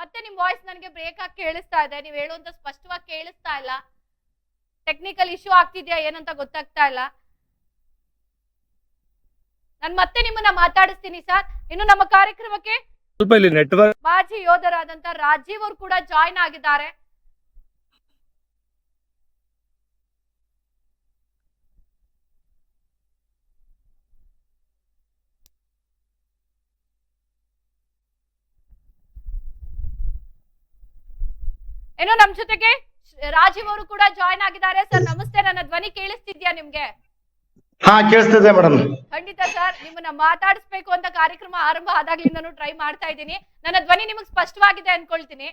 ಮತ್ತೆ ನಿಮ್ ವಾಯ್ಸ್ ನನಗೆ ಬ್ರೇಕ್ ಆಗಿ ಕೇಳಿಸ್ತಾ ಇದೆ. ನೀವ್ ಹೇಳುವಂತ ಸ್ಪಷ್ಟವಾಗಿ ಕೇಳಿಸ್ತಾ ಇಲ್ಲ. ಟೆಕ್ನಿಕಲ್ ಇಶ್ಯೂ ಆಗ್ತಿದ್ಯಾ ಏನಂತ ಗೊತ್ತಾಗ್ತಾ ಇಲ್ಲ. ನಾನು ಮತ್ತೆ ನಿಮ್ಮನ್ನ ಮಾತಾಡಿಸ್ತೀನಿ ಸರ್ ಇನ್ನು ನಮ್ಮ ಕಾರ್ಯಕ್ರಮಕ್ಕೆ ಸ್ವಲ್ಪ ಇಲ್ಲಿ ನೆಟ್ವರ್ಕ್ ಮಾಜಿ ಯೋಧರಾದಂತ ರಾಜೀವ್ ಅವರು ಕೂಡ ಜಾಯ್ನ್ ಆಗಿದ್ದಾರೆ. ಏನೋ ನಮ್ ಜೊತೆಗೆ ರಾಜೀವ್ ಅವರು ಕೂಡ ಜಾಯ್ನ್ ಆಗಿದ್ದಾರೆ. ಸರ್, ನಮಸ್ತೆ. ನನ್ನ ಧ್ವನಿ ಕೇಳಿಸ್ತಿದ್ಯಾ ನಿಮ್ಗೆ? ಹಾ ಕೇಳಿಸ್ತಿದೆ ಮೇಡಮ್ ಖಂಡಿತ ಸರ್ ನಿಮ್ಮನ್ನ ಮಾತಾಡಿಸ್ಬೇಕು ಅಂತ ಕಾರ್ಯಕ್ರಮ ಆರಂಭ ಆದಾಗ್ಲಿಂದನೂ ಟ್ರೈ ಮಾಡ್ತಾ ಇದ್ದೀನಿ. ನನ್ನ ಧ್ವನಿ ನಿಮಗೆ ಸ್ಪಷ್ಟವಾಗಿದೆ ಅನ್ಕೊಳ್ತೀನಿ.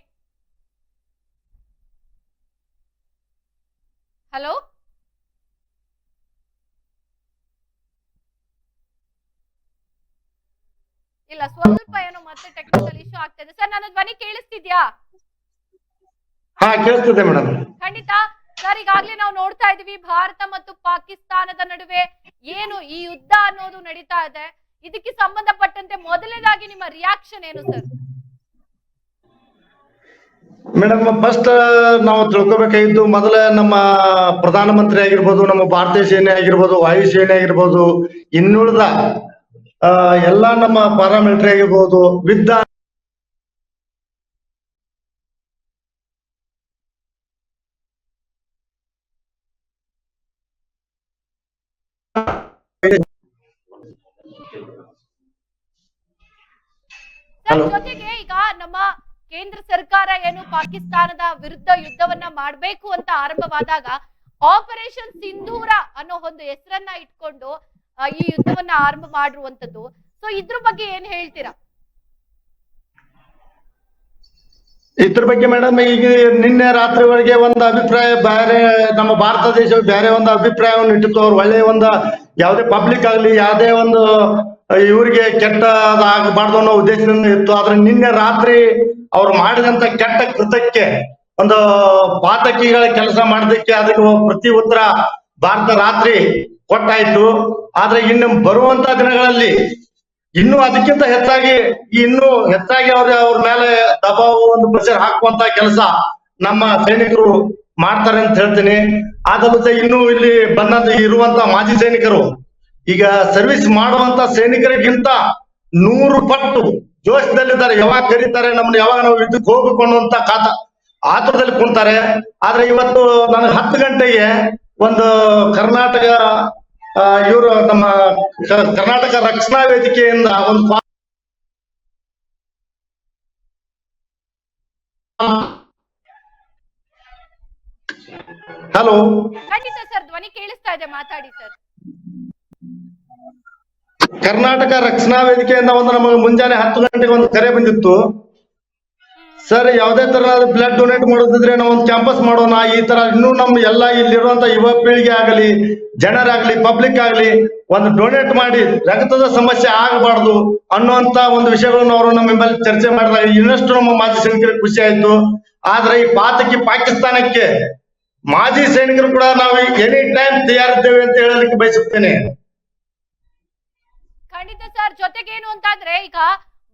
ಹಲೋ ಇಲ್ಲ ಸ್ವಲ್ಪ ಏನೋ ಮತ್ತೆ ಟೆಕ್ನಿಕಲ್ ಇಶ್ಯೂ ಆಗ್ತಾ ಇದೆ. ಸರ್ ನನ್ನ ಧ್ವನಿ ಕೇಳಿಸ್ತಿದ್ಯಾ? ಹಾ ಕೇಳಿಸ್ತಿದೆ ಮೇಡಮ್ ಖಂಡಿತ. ಸರ್, ಈಗಾಗ್ಲೇ ನಾವು ನೋಡ್ತಾ ಇದೀವಿ ಭಾರತ ಮತ್ತು ಪಾಕಿಸ್ತಾನದ ನಡುವೆ ಏನು ಈ ಯುದ್ಧ ಅನ್ನೋದು ನಡೀತಾ ಇದೆ. ಇದಕ್ಕೆ ಸಂಬಂಧಪಟ್ಟಂತೆ ಮೊದಲನೇದಾಗಿ ನಿಮ್ಮ ರಿಯಾಕ್ಷನ್ ಏನು ಸರ್ ಮೇಡಮ್ ಫಸ್ಟ್ ನಾವು ತಿಳ್ಕೊಬೇಕಾಗಿದ್ದು ಮೊದಲೇ ನಮ್ಮ ಪ್ರಧಾನಮಂತ್ರಿ ಆಗಿರ್ಬೋದು, ನಮ್ಮ ಭಾರತೀಯ ಸೇನೆ ಆಗಿರ್ಬೋದು ವಾಯುಸೇನೆ ಆಗಿರ್ಬೋದು, ಇನ್ನುಳಿದ ಎಲ್ಲ ನಮ್ಮ ಪ್ಯಾರಾಮಿಲಿಟರಿ ಆಗಿರ್ಬೋದು, ವಿದ್ದ ಜೊತೆಗೆ ಈಗ ನಮ್ಮ ಕೇಂದ್ರ ಸರ್ಕಾರ ಏನು ಪಾಕಿಸ್ತಾನದ ವಿರುದ್ಧ ಯುದ್ಧವನ್ನ ಮಾಡ್ಬೇಕು ಅಂತ ಆರಂಭವಾದಾಗ ಆಪರೇಷನ್ ಸಿಂಧೂರ ಅನ್ನೋ ಒಂದು ಹೆಸರನ್ನ ಇಟ್ಕೊಂಡು ಈ ಯುದ್ಧವನ್ನ ಆರಂಭ ಮಾಡಿರುವಂತದ್ದು ಸೊ ಇದ್ರ ಬಗ್ಗೆ ಏನ್ ಹೇಳ್ತೀರಾ? ಇದ್ರ ಬಗ್ಗೆ ಮೇಡಮ್ ಈಗ ನಿನ್ನೆ ರಾತ್ರಿವರೆಗೆ ಒಂದು ಅಭಿಪ್ರಾಯ ಬೇರೆ ನಮ್ಮ ಭಾರತ ದೇಶ ಬೇರೆ ಒಂದು ಅಭಿಪ್ರಾಯವನ್ನು ಇಟ್ಟಿತ್ತು ಅವ್ರು ಒಳ್ಳೆಯ ಒಂದು ಯಾವುದೇ ಪಬ್ಲಿಕ್ ಆಗಲಿ ಯಾವುದೇ ಒಂದು ಇವ್ರಿಗೆ ಕೆಟ್ಟ ಆಗಬಾರ್ದು ಅನ್ನೋ ಉದ್ದೇಶದಿಂದ ಇತ್ತು. ಆದ್ರೆ ನಿನ್ನೆ ರಾತ್ರಿ ಅವ್ರು ಮಾಡಿದಂತ ಕೆಟ್ಟ ಕೃತಕ್ಕೆ, ಒಂದು ಪಾತಕಿಗಳ ಕೆಲಸ ಮಾಡೋದಕ್ಕೆ ಅದಕ್ಕೆ ಪ್ರತಿ ಉತ್ತರ ಭಾರತ ರಾತ್ರಿ ಕೊಟ್ಟಾಯ್ತು. ಆದ್ರೆ ಇನ್ನು ಬರುವಂತ ದಿನಗಳಲ್ಲಿ ಇನ್ನು ಅದಕ್ಕಿಂತ ಹೆಚ್ಚಾಗಿ, ಇನ್ನು ಹೆಚ್ಚಾಗಿ ಅವ್ರ ಅವ್ರ ಮೇಲೆ ದಬಾವು ಒಂದು ಪ್ರೆಷರ್ ಹಾಕುವಂತ ಕೆಲಸ ನಮ್ಮ ಸೈನಿಕರು ಮಾಡ್ತಾರೆ ಅಂತ ಹೇಳ್ತೀನಿ. ಅದಲ್ಲದೆ ಇನ್ನು ಇಲ್ಲಿ ಬಂದಂತ ಇರುವಂತ ಮಾಜಿ ಸೈನಿಕರು ಈಗ ಸರ್ವಿಸ್ ಮಾಡುವಂತ ಸೈನಿಕರಿಗಿಂತ ನೂರು ಪಟ್ಟು ಜೋಶದಲ್ಲಿದ್ದಾರೆ ಯಾವಾಗ ಕರೀತಾರೆ? ನಮ್ಮನ್ನ ಯಾವಾಗ ನಾವು ವಿದ್ಯುತ್ ಹೋಗ್ಬೇಕು ಅನ್ನುವಂತ ಕಾತ ಆತುರದಲ್ಲಿ ಕುಂತಾರೆ. ಆದ್ರೆ ಇವತ್ತು ನನಗೆ ಹತ್ತು ಗಂಟೆಗೆ ಒಂದು ಕರ್ನಾಟಕ ಇವರು ನಮ್ಮ ಕರ್ನಾಟಕ ರಕ್ಷಣಾ ವೇದಿಕೆಯಿಂದ ಒಂದು ಹಲೋ ಖಂಡಿತ ಸರ್, ಧ್ವನಿ ಕೇಳಿಸ್ತಾ ಇದೆ, ಮಾತಾಡಿ ಸರ್. ಕರ್ನಾಟಕ ರಕ್ಷಣಾ ವೇದಿಕೆಯಿಂದ ಒಂದು ನಮಗೆ ಮುಂಜಾನೆ ಹತ್ತು ಗಂಟೆಗೆ ಒಂದು ಕರೆ ಬಂದಿತ್ತು. ಸರ್, ಯಾವುದೇ ತರನಾದ ಬ್ಲಡ್ ಡೊನೇಟ್ ಮಾಡೋದಿದ್ರೆ ನಾವು ಒಂದು ಕ್ಯಾಂಪಸ್ ಮಾಡೋಣ. ಈ ತರ ಇನ್ನೂ ನಮ್ಮ ಎಲ್ಲ ಇಲ್ಲಿರುವಂತ ಯುವ ಪೀಳಿಗೆ ಆಗಲಿ, ಜನರಾಗ್ಲಿ ಪಬ್ಲಿಕ್ ಆಗ್ಲಿ ಒಂದು ಡೊನೇಟ್ ಮಾಡಿ ರಕ್ತದ ಸಮಸ್ಯೆ ಆಗಬಾರ್ದು ಅನ್ನುವಂತ ಒಂದು ವಿಷಯಗಳನ್ನು ಅವರು ನಮ್ಮ ಚರ್ಚೆ ಮಾಡಿದಾಗ ಇನ್ನಷ್ಟು ನಮ್ಮ ಮಾಜಿ ಸೈನಿಕರಿಗೆ ಖುಷಿ ಆಯ್ತು. ಆದ್ರೆ ಈ ಪಾತಕಿ ಪಾಕಿಸ್ತಾನಕ್ಕೆ ಮಾಜಿ ಸೈನಿಕರು ಕೂಡ ನಾವು ಎನಿ ಟೈಮ್ ತಯಾರಿದ್ದೇವೆ ಅಂತ ಹೇಳಲಿಕ್ಕೆ ಬಯಸುತ್ತೇನೆ. ಸರ್, ಜೊತೆಗೇನು ಅಂದ್ರೆ ಈಗ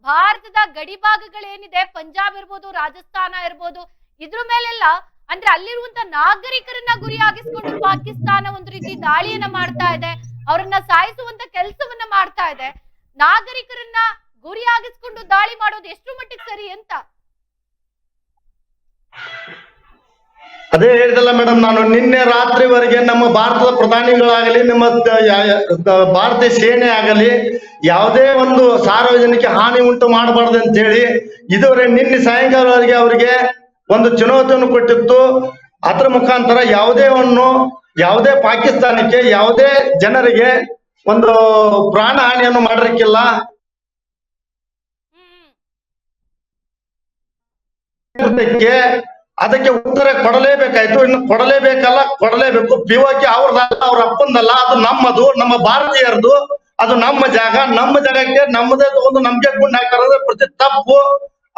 ಭಾರತದ ಗಡಿ ಭಾಗಗಳೇನಿದೆ, ಪಂಜಾಬ್ ಇರ್ಬೋದು, ರಾಜಸ್ಥಾನ ಇರ್ಬೋದು, ಇದ್ರ ಮೇಲೆಲ್ಲ ಅಂದ್ರೆ ಅಲ್ಲಿರುವಂತ ನಾಗರಿಕರನ್ನ ಗುರಿಯಾಗಿಸ್ಕೊಂಡು ಪಾಕಿಸ್ತಾನ ಒಂದು ರೀತಿ ದಾಳಿಯನ್ನ ಮಾಡ್ತಾ ಇದೆ, ಅವರನ್ನ ಸಾಯಿಸುವಂತ ಕೆಲಸವನ್ನ ಮಾಡ್ತಾ ಇದೆ, ನಾಗರಿಕರನ್ನ ಗುರಿಯಾಗಿಸ್ಕೊಂಡು ದಾಳಿ ಮಾಡೋದು ಎಷ್ಟು ಮಟ್ಟಿಗೆ ಸರಿ ಅಂತ? ಅದೇ ಹೇಳಿದಲ್ಲ ಮೇಡಮ್ ನಾನು ನಿನ್ನೆ ರಾತ್ರಿವರೆಗೆ ನಮ್ಮ ಭಾರತದ ಪ್ರಧಾನಿಗಳಾಗಲಿ ನಮ್ಮ ಭಾರತೀಯ ಸೇನೆ ಆಗಲಿ ಯಾವುದೇ ಒಂದು ಸಾರ್ವಜನಿಕ ಹಾನಿ ಉಂಟು ಮಾಡಬಾರ್ದು ಅಂತ ಹೇಳಿ ಇದುವರೆಗೆ ನಿನ್ನೆ ಸಾಯಂಕಾಲವರೆಗೆ ಅವರಿಗೆ ಒಂದು ಚುನೌತಿಯನ್ನು ಕೊಟ್ಟಿತ್ತು. ಅದರ ಮುಖಾಂತರ ಯಾವುದೇ ಒಂದು ಯಾವುದೇ ಪಾಕಿಸ್ತಾನಕ್ಕೆ ಯಾವುದೇ ಜನರಿಗೆ ಒಂದು ಪ್ರಾಣ ಹಾನಿಯನ್ನು ಮಾಡಿರಕ್ಕಿಲ್ಲ. ಅದಕ್ಕೆ ಉತ್ತರ ಕೊಡಲೇಬೇಕಾಯ್ತು. ಇನ್ನು ಕೊಡಲೇಬೇಕಲ್ಲ, ಕೊಡಲೇಬೇಕು. ಪಿಒಕೆ ಅವ್ರದಲ್ಲ ಅವ್ರ ಅಪ್ಪಂದಲ್ಲ, ಅದು ನಮ್ಮದು, ನಮ್ಮ ಭಾರತೀಯರದು. ಅದು ನಮ್ಮ ಜಾಗ, ನಮ್ಮ ಜಾಗಕ್ಕೆ ನಮ್ಮದೇ ತಗೊಂಡು ನಮ್ಗೆ ಗುಂಡ್ ಹಾಕಿರೋದ್ರೆ ಪ್ರತಿ ತಪ್ಪು.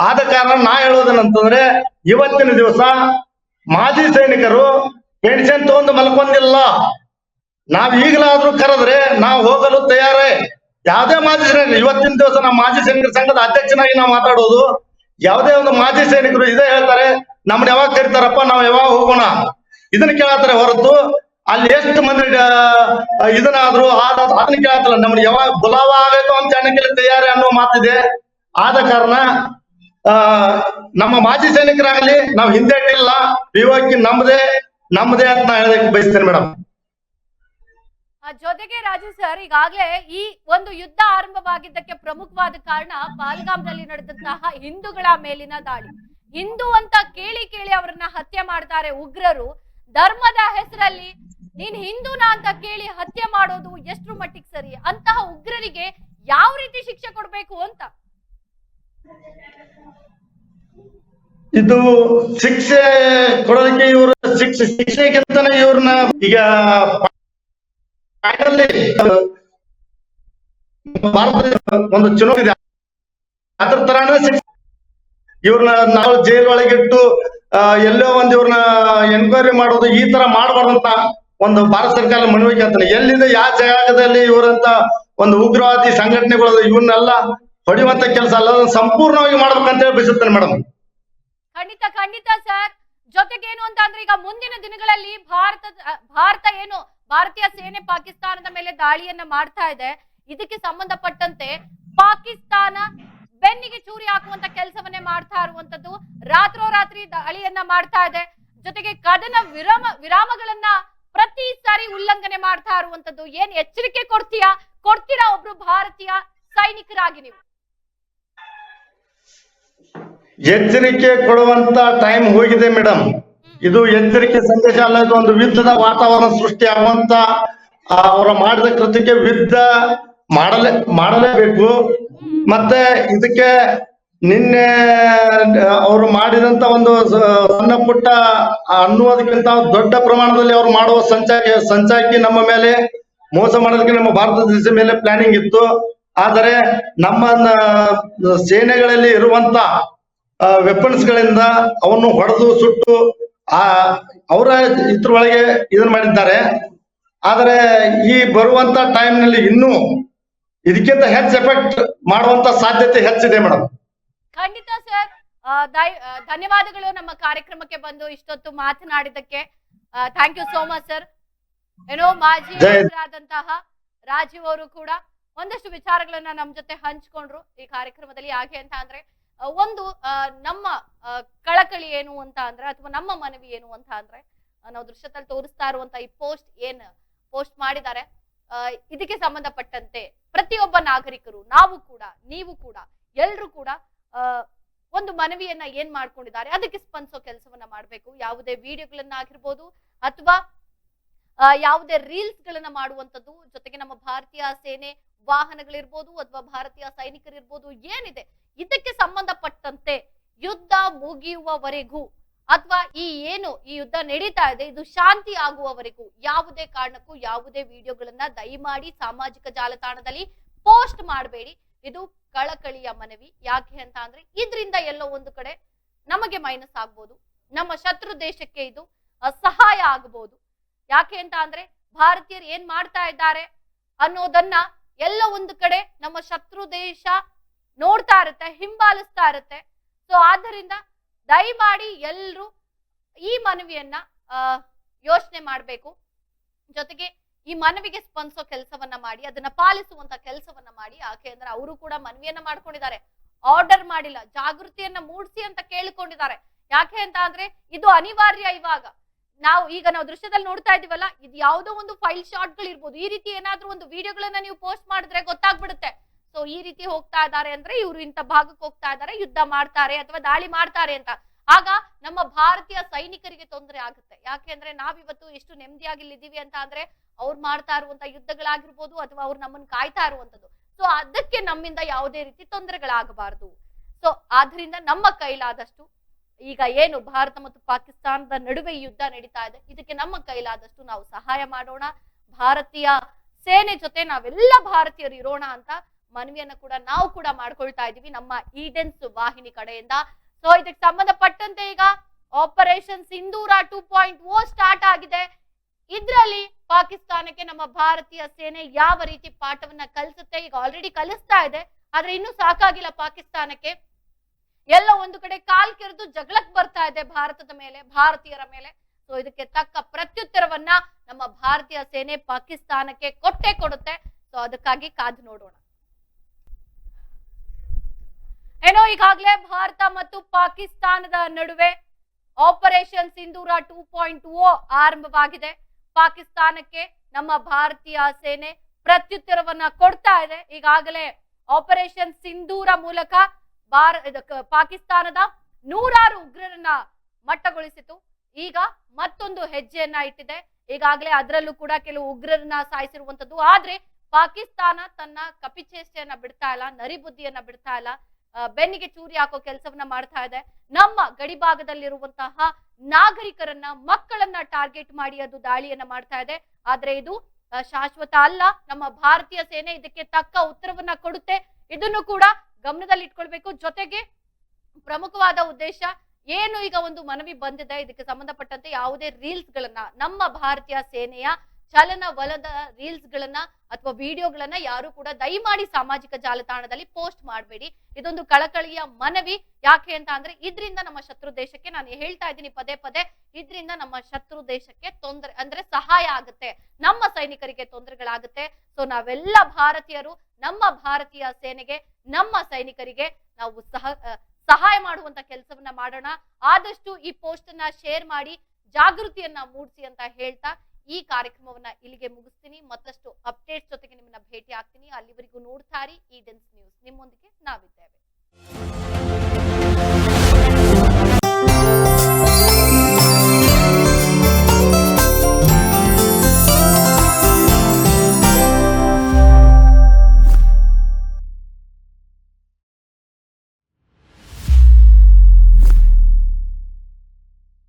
ಆದ ಕಾರಣ ನಾ ಹೇಳೋದೇನಂತಂದ್ರೆ ಇವತ್ತಿನ ದಿವಸ ಮಾಜಿ ಸೈನಿಕರು ಪೆನ್ಷನ್ ತಗೊಂಡು ಮಲ್ಕೊಂಡಿಲ್ಲ. ನಾವ್ ಈಗಲಾದ್ರೂ ಕರೆದ್ರೆ ನಾವು ಹೋಗಲು ತಯಾರೇ. ಯಾವ್ದೇ ಮಾಜಿ ಸೈನಿಕರು, ಇವತ್ತಿನ ದಿವಸ ನಮ್ಮ ಮಾಜಿ ಸೈನಿಕರ ಸಂಘದ ಅಧ್ಯಕ್ಷನಾಗಿ ನಾವು ಮಾತಾಡೋದು. ಯಾವುದೇ ಒಂದು ಮಾಜಿ ಸೈನಿಕರು ಇದೇ ಹೇಳ್ತಾರೆ ನಮ್ಮನ್ನ ಯಾವಾಗ ಕರಿತಾರಪ್ಪ? ನಾವ್ ಯಾವಾಗ ಹೋಗೋಣ? ಇದನ್ನ ಕೇಳತ್ತಾರೆ ಹೊರತು, ಅಲ್ಲಿ ಎಷ್ಟು ಮಂದಿ ಇದನ್ನಾದ್ರು ಅದನ್ನ ಕೇಳತ್ತಲ್ಲ ನಮ್ಮನ್ನ ಯಾವಾಗ ಬುಲಾವ ಆಗಬೇಕು ಅಂತ ಅನ್ನಕ್ಕೆ ತಯಾರಿ ಅನ್ನೋ ಮಾತಿದೆ. ಆದ ಕಾರಣ, ಆ, ನಮ್ಮ ಮಾಜಿ ಸೈನಿಕರಾಗಲಿ ನಾವು ಹಿಂದೆಟ್ಟಿಲ್ಲ ವಿವಾಹಕ್ಕೆ ನಮ್ಮದೇ ನಮ್ಮದೇ ಅಂತ ನಾ ಹೇಳಕ್ ಬಯಸ್ತೇನೆ ಮೇಡಮ್ ಜೊತೆಗೆ ರಾಜು ಸರ್, ಈಗಾಗಲೇ ಈ ಒಂದು ಯುದ್ಧ ಆರಂಭವಾಗಿದ್ದಕ್ಕೆ ಪ್ರಮುಖವಾದ ಕಾರಣ, ಪಾಲ್ಗಾಮ್ನಲ್ಲಿ ನಡೆದಂತಹ ಹಿಂದೂಗಳ ಮೇಲಿನ ದಾಳಿ. ಹಿಂದೂ ಅಂತ ಕೇಳಿ ಕೇಳಿ ಅವ್ರನ್ನ ಹತ್ಯೆ ಮಾಡ್ತಾರೆ ಉಗ್ರರು, ಧರ್ಮದ ಹೆಸರಲ್ಲಿ ನೀನ್ ಹಿಂದೂನಾ ಅಂತ ಕೇಳಿ ಹತ್ಯೆ ಮಾಡೋದು ಎಷ್ಟ್ರ ಮಟ್ಟಿಗೆ ಸರಿ? ಅಂತಹ ಉಗ್ರರಿಗೆ ಯಾವ ರೀತಿ ಶಿಕ್ಷೆ ಕೊಡ್ಬೇಕು ಅಂತ? ಇದು ಶಿಕ್ಷೆ ಕೊಡೋದಕ್ಕೆ ಇವ್ರ ಶಿಕ್ಷೆ ಶಿಕ್ಷೆಗಿಂತನೇ ಇವ್ರನ್ನ ಈಗ ಭಾರತ ಒಂದು ಚುನಾವಣೆ ಅದ್ರ ತರಾನೇ ಶಿಕ್ಷೆ ಇವ್ರನ್ನ ನಾವು ಜೈಲ್ ಒಳಗಿಟ್ಟು ಎಲ್ಲೋ ಒಂದ್ ಇವ್ರನ್ನ ಎನ್ಕ್ವೈರಿ ಮಾಡೋದು ಈ ತರ ಮಾಡಬಾರ್ದಂತ ಒಂದು ಭಾರತ ಸರ್ಕಾರ ಮನವಿ ಕೇಳ್ತಾನೆ ಎಲ್ಲಿಂದ, ಯಾವ ಜಾಗದಲ್ಲಿ ಇವರಂತ ಒಂದು ಉಗ್ರವಾದಿ ಸಂಘಟನೆಗಳು ಇವನ್ನೆಲ್ಲ ಹೊಡೆಯುವಂತ ಕೆಲಸ ಅಲ್ಲ ಸಂಪೂರ್ಣವಾಗಿ ಮಾಡ್ಬೇಕಂತ ಹೇಳಿ ಬಯಸುತ್ತೇನೆ ಮೇಡಮ್ ಖಂಡಿತ ಖಂಡಿತ ಸರ್. ಜೊತೆಗೆ ಏನು ಅಂತ ಅಂದ್ರೆ, ಈಗ ಮುಂದಿನ ದಿನಗಳಲ್ಲಿ ಭಾರತ ಭಾರತ ಏನು ಭಾರತೀಯ ಸೇನೆ ಪಾಕಿಸ್ತಾನದ ಮೇಲೆ ದಾಳಿಯನ್ನ ಮಾಡ್ತಾ ಇದೆ. ಇದಕ್ಕೆ ಸಂಬಂಧಪಟ್ಟಂತೆ ಪಾಕಿಸ್ತಾನ ಬೆನ್ನಿಗೆ ಚೂರಿ ಹಾಕುವಂತ ಕೆಲಸವನ್ನೇ ಮಾಡ್ತಾ ಇರುವಂತದ್ದು ರಾತ್ರೋರಾತ್ರಿ ದಾಳಿಯನ್ನ ಮಾಡ್ತಾ ಇದೆ. ಜೊತೆಗೆ ಕದನ ವಿರಾಮ ವಿರಾಮಗಳನ್ನ ಪ್ರತಿ ಸಾರಿ ಉಲ್ಲಂಘನೆ ಮಾಡ್ತಾ ಇರುವಂತದ್ದು. ಏನ್ ಎಚ್ಚರಿಕೆ ಕೊಡ್ತೀಯಾ? ಕೊಡ್ತೀರಾ ಒಬ್ರು ಭಾರತೀಯ ಸೈನಿಕರಾಗಿ ನೀವು? ಎಚ್ಚರಿಕೆ ಕೊಡುವಂತ ಟೈಮ್ ಹೋಗಿದೆ ಮೇಡಮ್ ಇದು ಎಚ್ಚರಿಕೆ ಸಂದೇಶ ಅಲ್ಲ ಇದು ಒಂದು ಯುದ್ಧದ ವಾತಾವರಣ ಸೃಷ್ಟಿ ಆಗುವಂತ ಅವರ ಮಾಡಿದ ಕೃತ್ಯಕ್ಕೆ ಯುದ್ಧ ಮಾಡಲೇ ಮಾಡಲೇಬೇಕು. ಮತ್ತೆ ಇದಕ್ಕೆ ನಿನ್ನೆ ಅವರು ಮಾಡಿದಂತ ಒಂದು ಸಣ್ಣ ಪುಟ್ಟ ಅನ್ನುವುದಕ್ಕಿಂತ ದೊಡ್ಡ ಪ್ರಮಾಣದಲ್ಲಿ ಅವರು ಮಾಡುವ ಸಂಚಾರ, ಸಂಚಾಕಿ ನಮ್ಮ ಮೇಲೆ, ಮೋಸ ಮಾಡೋದಕ್ಕೆ ನಮ್ಮ ಭಾರತ ದೇಶದ ಮೇಲೆ ಪ್ಲಾನಿಂಗ್ ಇತ್ತು. ಆದರೆ ನಮ್ಮ ಸೇನೆಗಳಲ್ಲಿ ಇರುವಂತ ವೆಪನ್ಸ್ ಗಳಿಂದ ಅವನ್ನು ಹೊಡೆದು, ಸುಟ್ಟು, ಆ, ಅವರ ಇದ್ರೊಳಗೆ ಇದನ್ನ ಮಾಡಿದ್ದಾರೆ. ಆದರೆ ಈ ಬರುವಂತ ಟೈಮ್ನಲ್ಲಿ ಇನ್ನೂ ಇದಕ್ಕಿಂತ ಹೆಚ್ಚು ಎಫೆಕ್ಟ್ ಮಾಡುವಂತ ಸಾಧ್ಯತೆ ಹೆಚ್ಚಿದೆ ಮೇಡಮ್ ಖಂಡಿತ ಸರ್. ಧನ್ಯವಾದಗಳು ನಮ್ಮ ಕಾರ್ಯಕ್ರಮಕ್ಕೆ ಬಂದು ಇಷ್ಟೊತ್ತು ಮಾತನಾಡಿದಕ್ಕೆ thank you so much sir ಏನೋ ಮಾಜಿ ಆದಂತಹ ರಾಜೀವ್ ಅವರು ಕೂಡ ಒಂದಷ್ಟು ವಿಚಾರಗಳನ್ನ ನಮ್ ಜೊತೆ ಹಂಚ್ಕೊಂಡ್ರು ಈ ಕಾರ್ಯಕ್ರಮದಲ್ಲಿ. ಹಾಗೆ ಅಂತ ಅಂದ್ರೆ ಒಂದು ನಮ್ಮ ಕಳಕಳಿ ಏನು ಅಂತ ಅಂದ್ರೆ ಅಥವಾ ನಮ್ಮ ಮನವಿ ಏನು ಅಂತ ಅಂದ್ರೆ ನಾವು ದೃಶ್ಯದಲ್ಲಿ ತೋರಿಸ್ತಾ ಇರುವಂತ ಈ ಪೋಸ್ಟ್ ಏನ್ ಪೋಸ್ಟ್ ಮಾಡಿದ್ದಾರೆ. ಇದಕ್ಕೆ ಸಂಬಂಧಪಟ್ಟಂತೆ ಪ್ರತಿಯೊಬ್ಬ ನಾಗರಿಕರು, ನಾವು ಕೂಡ, ನೀವು ಕೂಡ, ಎಲ್ರು ಕೂಡ ಒಂದು ಮನವಿಯನ್ನ ಏನ್ ಮಾಡ್ಕೊಂಡಿದ್ದಾರೆ, ಅದಕ್ಕೆ ಸ್ಪಂದಿಸೋ ಕೆಲಸವನ್ನ ಮಾಡ್ಬೇಕು. ಯಾವುದೇ ವಿಡಿಯೋಗಳನ್ನ ಆಗಿರ್ಬೋದು ಅಥವಾ ಯಾವುದೇ ರೀಲ್ಸ್ ಗಳನ್ನ ಮಾಡುವಂತದ್ದು ಜೊತೆಗೆ ನಮ್ಮ ಭಾರತೀಯ ಸೇನೆ ವಾಹನಗಳಿರ್ಬೋದು ಅಥವಾ ಭಾರತೀಯ ಸೈನಿಕರಿರ್ಬೋದು ಏನಿದೆ, ಇದಕ್ಕೆ ಸಂಬಂಧಪಟ್ಟಂತೆ ಯುದ್ಧ ಮುಗಿಯುವವರೆಗೂ ಅಥವಾ ಈ ಏನು ಈ ಯುದ್ಧ ನಡೀತಾ ಇದೆ, ಇದು ಶಾಂತಿ ಆಗುವವರೆಗೂ ಯಾವುದೇ ಕಾರಣಕ್ಕೂ ಯಾವುದೇ ವಿಡಿಯೋಗಳನ್ನ ದಯಮಾಡಿ ಸಾಮಾಜಿಕ ಜಾಲತಾಣದಲ್ಲಿ ಪೋಸ್ಟ್ ಮಾಡಬೇಡಿ. ಇದು ಕಳಕಳಿಯ ಮನವಿ. ಯಾಕೆ ಅಂತ ಅಂದ್ರೆ, ಇದರಿಂದ ಎಲ್ಲೋ ಒಂದು ಕಡೆ ನಮಗೆ ಮೈನಸ್ ಆಗ್ಬೋದು. ನಮ್ಮ ಶತ್ರು ದೇಶಕ್ಕೆ ಇದು ಅಸಹಾಯ ಸಹಾಯ ಆಗಬಹುದು ಯಾಕೆ ಅಂತ ಅಂದ್ರೆ, ಭಾರತೀಯರು ಏನ್ ಮಾಡ್ತಾ ಇದ್ದಾರೆ ಅನ್ನೋದನ್ನ ಎಲ್ಲ ಒಂದು ಕಡೆ ನಮ್ಮ ಶತ್ರು ದೇಶ ನೋಡ್ತಾ ಇರುತ್ತೆ, ಹಿಂಬಾಲಿಸ್ತಾ ಇರುತ್ತೆ. ಸೊ ಆದ್ದರಿಂದ ದಯಮಾಡಿ ಎಲ್ಲರೂ ಈ ಮನವಿಯನ್ನ ಯೋಚನೆ ಮಾಡಬೇಕು. ಜೊತೆಗೆ ಈ ಮನವಿಗೆ ಸ್ಪಂದಿಸೋ ಕೆಲಸವನ್ನ ಮಾಡಿ, ಅದನ್ನ ಪಾಲಿಸುವಂತ ಕೆಲಸವನ್ನ ಮಾಡಿ. ಯಾಕೆ ಅಂದ್ರೆ ಅವರು ಕೂಡ ಮನವಿಯನ್ನ ಮಾಡ್ಕೊಂಡಿದ್ದಾರೆ. ಆರ್ಡರ್ ಮಾಡಿಲ್ಲ, ಜಾಗೃತಿಯನ್ನ ಮೂಡಿಸಿ ಅಂತ ಕೇಳಿಕೊಂಡಿದ್ದಾರೆ. ಯಾಕೆ ಅಂತ ಅಂದ್ರೆ ಇದು ಅನಿವಾರ್ಯ ಇವಾಗ. ನಾವು ಈಗ ನಾವು ದೃಶ್ಯದಲ್ಲಿ ನೋಡ್ತಾ ಇದೀವಲ್ಲ ಇದು ಯಾವುದೋ ಒಂದು ಫೈಲ್ ಶಾಟ್ ಗಳಿರ್ಬೋದು ಈ ರೀತಿ ಏನಾದ್ರೂ ಒಂದು ವಿಡಿಯೋಗಳನ್ನ ನೀವು ಪೋಸ್ಟ್ ಮಾಡಿದ್ರೆ ಗೊತ್ತಾಗ್ಬಿಡುತ್ತೆ. ಸೊ ಈ ರೀತಿ ಹೋಗ್ತಾ ಇದ್ದಾರೆ ಅಂದ್ರೆ ಇವರು ಇಂಥ ಭಾಗಕ್ಕೆ ಹೋಗ್ತಾ ಇದ್ದಾರೆ, ಯುದ್ಧ ಮಾಡ್ತಾರೆ ಅಥವಾ ದಾಳಿ ಮಾಡ್ತಾರೆ ಅಂತ. ಆಗ ನಮ್ಮ ಭಾರತೀಯ ಸೈನಿಕರಿಗೆ ತೊಂದರೆ ಆಗುತ್ತೆ. ಯಾಕೆಂದ್ರೆ ನಾವಿವತ್ತು ಎಷ್ಟು ನೆಮ್ಮದಿಯಾಗಿ ಇಲ್ಲಿದ್ದೀವಿ ಅಂತ ಅಂದ್ರೆ ಅವ್ರು ಮಾಡ್ತಾ ಇರುವಂತ ಯುದ್ಧಗಳಾಗಿರ್ಬೋದು ಅಥವಾ ಅವ್ರು ನಮ್ಮನ್ನ ಕಾಯ್ತಾ ಇರುವಂತದ್ದು ಸೊ ಅದಕ್ಕೆ ನಮ್ಮಿಂದ ಯಾವುದೇ ರೀತಿ ತೊಂದರೆಗಳಾಗಬಾರದು. ಸೊ ಆದ್ರಿಂದ ನಮ್ಮ ಕೈಲಾದಷ್ಟು ಈಗ ಏನು ಭಾರತ ಮತ್ತು ಪಾಕಿಸ್ತಾನದ ನಡುವೆ ಯುದ್ಧ ನಡೀತಾ ಇದೆ, ಇದಕ್ಕೆ ನಮ್ಮ ಕೈಲಾದಷ್ಟು ನಾವು ಸಹಾಯ ಮಾಡೋಣ. ಭಾರತೀಯ ಸೇನೆ ಜೊತೆ ನಾವೆಲ್ಲ ಭಾರತೀಯರು ಇರೋಣ ಅಂತ ಮನವಿಯನ್ನ ಕೂಡ ನಾವು ಕೂಡ ಮಾಡ್ಕೊಳ್ತಾ ಇದೀವಿ ನಮ್ಮ ಈಡೆನ್ಸ್ ವಾಹಿನಿ ಕಡೆಯಿಂದ. ಸೊ ಇದಕ್ಕೆ ಸಂಬಂಧಪಟ್ಟಂತೆ ಈಗ operation Sindoor two point O start ಆಗಿದೆ. ಇದ್ರಲ್ಲಿ ಪಾಕಿಸ್ತಾನಕ್ಕೆ ನಮ್ಮ ಭಾರತೀಯ ಸೇನೆ ಯಾವ ರೀತಿ ಪಾಠವನ್ನ ಕಲಿಸುತ್ತೆ ಈಗ ಆಲ್ರೆಡಿ ಕಲಿಸ್ತಾ ಇದೆ. ಆದ್ರೆ ಇನ್ನೂ ಸಾಕಾಗಿಲ್ಲ ಪಾಕಿಸ್ತಾನಕ್ಕೆ. ಎಲ್ಲ ಒಂದು ಕಡೆ ಕಾಲ್ ಕೆರೆದು ಜಗಳಕ್ ಬರ್ತಾ ಇದೆ ಭಾರತದ ಮೇಲೆ, ಭಾರತೀಯರ ಮೇಲೆ. ಸೊ ಇದಕ್ಕೆ ತಕ್ಕ ಪ್ರತ್ಯುತ್ತರವನ್ನ ನಮ್ಮ ಭಾರತೀಯ ಸೇನೆ ಪಾಕಿಸ್ತಾನಕ್ಕೆ ಕೊಟ್ಟೆ ಕೊಡುತ್ತೆ. ಸೊ ಅದಕ್ಕಾಗಿ ಕಾದು ನೋಡೋಣ. ಏನೋ ಈಗಾಗಲೇ ಭಾರತ ಮತ್ತು ಪಾಕಿಸ್ತಾನದ ನಡುವೆ operation Sindoor two point O ಆರಂಭವಾಗಿದೆ. ಪಾಕಿಸ್ತಾನಕ್ಕೆ ನಮ್ಮ ಭಾರತೀಯ ಸೇನೆ ಪ್ರತ್ಯುತ್ತರವನ್ನ ಕೊಡ್ತಾ ಇದೆ. ಈಗಾಗಲೇ ಆಪರೇಷನ್ ಸಿಂಧೂರ ಮೂಲಕ ಭಾರ ಪಾಕಿಸ್ತಾನದ ನೂರಾರು ಉಗ್ರರನ್ನ ಮಟ್ಟಗೊಳಿಸಿತು. ಈಗ ಮತ್ತೊಂದು ಹೆಜ್ಜೆಯನ್ನ ಇಟ್ಟಿದೆ. ಈಗಾಗಲೇ ಅದರಲ್ಲೂ ಕೂಡ ಕೆಲವು ಉಗ್ರರನ್ನ ಸಾಯಿಸಿರುವಂತದ್ದು ಆದ್ರೆ ಪಾಕಿಸ್ತಾನ ತನ್ನ ಕಪಿಚೇಷ್ಟೆಯನ್ನ ಬಿಡ್ತಾ ಇಲ್ಲ, ನರಿಬುದ್ಧಿಯನ್ನ ಬಿಡ್ತಾ ಇಲ್ಲ. ಬೆನ್ನಿಗೆ ಚೂರಿ ಹಾಕೋ ಕೆಲಸವನ್ನ ಮಾಡ್ತಾ ಇದೆ. ನಮ್ಮ ಗಡಿ ಭಾಗದಲ್ಲಿರುವಂತಹ ನಾಗರಿಕರನ್ನ, ಮಕ್ಕಳನ್ನ ಟಾರ್ಗೆಟ್ ಮಾಡಿ ಅದು ದಾಳಿಯನ್ನ ಮಾಡ್ತಾ ಇದೆ. ಆದ್ರೆ ಇದು ಶಾಶ್ವತ ಅಲ್ಲ. ನಮ್ಮ ಭಾರತೀಯ ಸೇನೆ ಇದಕ್ಕೆ ತಕ್ಕ ಉತ್ತರವನ್ನ ಕೊಡುತ್ತೆ. ಇದನ್ನು ಕೂಡ ಗಮನದಲ್ಲಿ ಇಟ್ಕೊಳ್ಬೇಕು ಜೊತೆಗೆ ಪ್ರಮುಖವಾದ ಉದ್ದೇಶ, ಏನು ಈಗ ಒಂದು ಮನವಿ ಬಂದಿದೆ, ಇದಕ್ಕೆ ಸಂಬಂಧಪಟ್ಟಂತೆ ಯಾವುದೇ ರೀಲ್ಸ್ ಗಳನ್ನ ನಮ್ಮ ಭಾರತೀಯ ಸೇನೆಯ ಚಲನವಲದ ರೀಲ್ಸ್ ಗಳನ್ನ ಅಥವಾ ವಿಡಿಯೋಗಳನ್ನ ಯಾರು ಕೂಡ ದಯಮಾಡಿ ಸಾಮಾಜಿಕ ಜಾಲತಾಣದಲ್ಲಿ ಪೋಸ್ಟ್ ಮಾಡಬೇಡಿ. ಇದೊಂದು ಕಳಕಳಿಯ ಮನವಿ. ಯಾಕೆ ಅಂತ ಅಂದ್ರೆ ಇದರಿಂದ ನಮ್ಮ ಶತ್ರು ದೇಶಕ್ಕೆ ನಾನು ಹೇಳ್ತಾ ಇದ್ದೀನಿ ಪದೇ ಪದೇ, ಇದರಿಂದ ನಮ್ಮ ಶತ್ರು ದೇಶಕ್ಕೆ ತೊಂದರೆ ಅಂದ್ರೆ ಸಹಾಯ ಆಗುತ್ತೆ. ನಮ್ಮ ಸೈನಿಕರಿಗೆ ತೊಂದರೆಗಳಾಗುತ್ತೆ. ಸೊ ನಾವೆಲ್ಲ ಭಾರತೀಯರು, ನಮ್ಮ ಭಾರತೀಯ ಸೇನೆಗೆ, ನಮ್ಮ ಸೈನಿಕರಿಗೆ ನಾವು ಸಹ ಸಹಾಯ ಮಾಡುವಂತ ಕೆಲಸವನ್ನ ಮಾಡೋಣ. ಆದಷ್ಟು ಈ ಪೋಸ್ಟ್ ಅನ್ನ ಶೇರ್ ಮಾಡಿ, ಜಾಗೃತಿಯನ್ನ ಮೂಡಿಸಿ ಅಂತ ಹೇಳ್ತಾ ಈ ಕಾರ್ಯಕ್ರಮವನ್ನ ಇಲ್ಲಿಗೆ ಮುಗಿಸ್ತೀನಿ. ಮತ್ತಷ್ಟು ಅಪ್ಡೇಟ್ಸ್ ಜೊತೆಗೆ ನಿಮ್ಮನ್ನ ಭೇಟಿ ಆಗ್ತೀನಿ ಅಲ್ಲಿವರೆಗೂ ನೋಡ್ತಾರಿ ಈ ಡೆನ್ಸ್ ನ್ಯೂಸ್. ನಿಮ್ಮೊಂದಿಗೆ ನಾವಿದ್ದೇವೆ.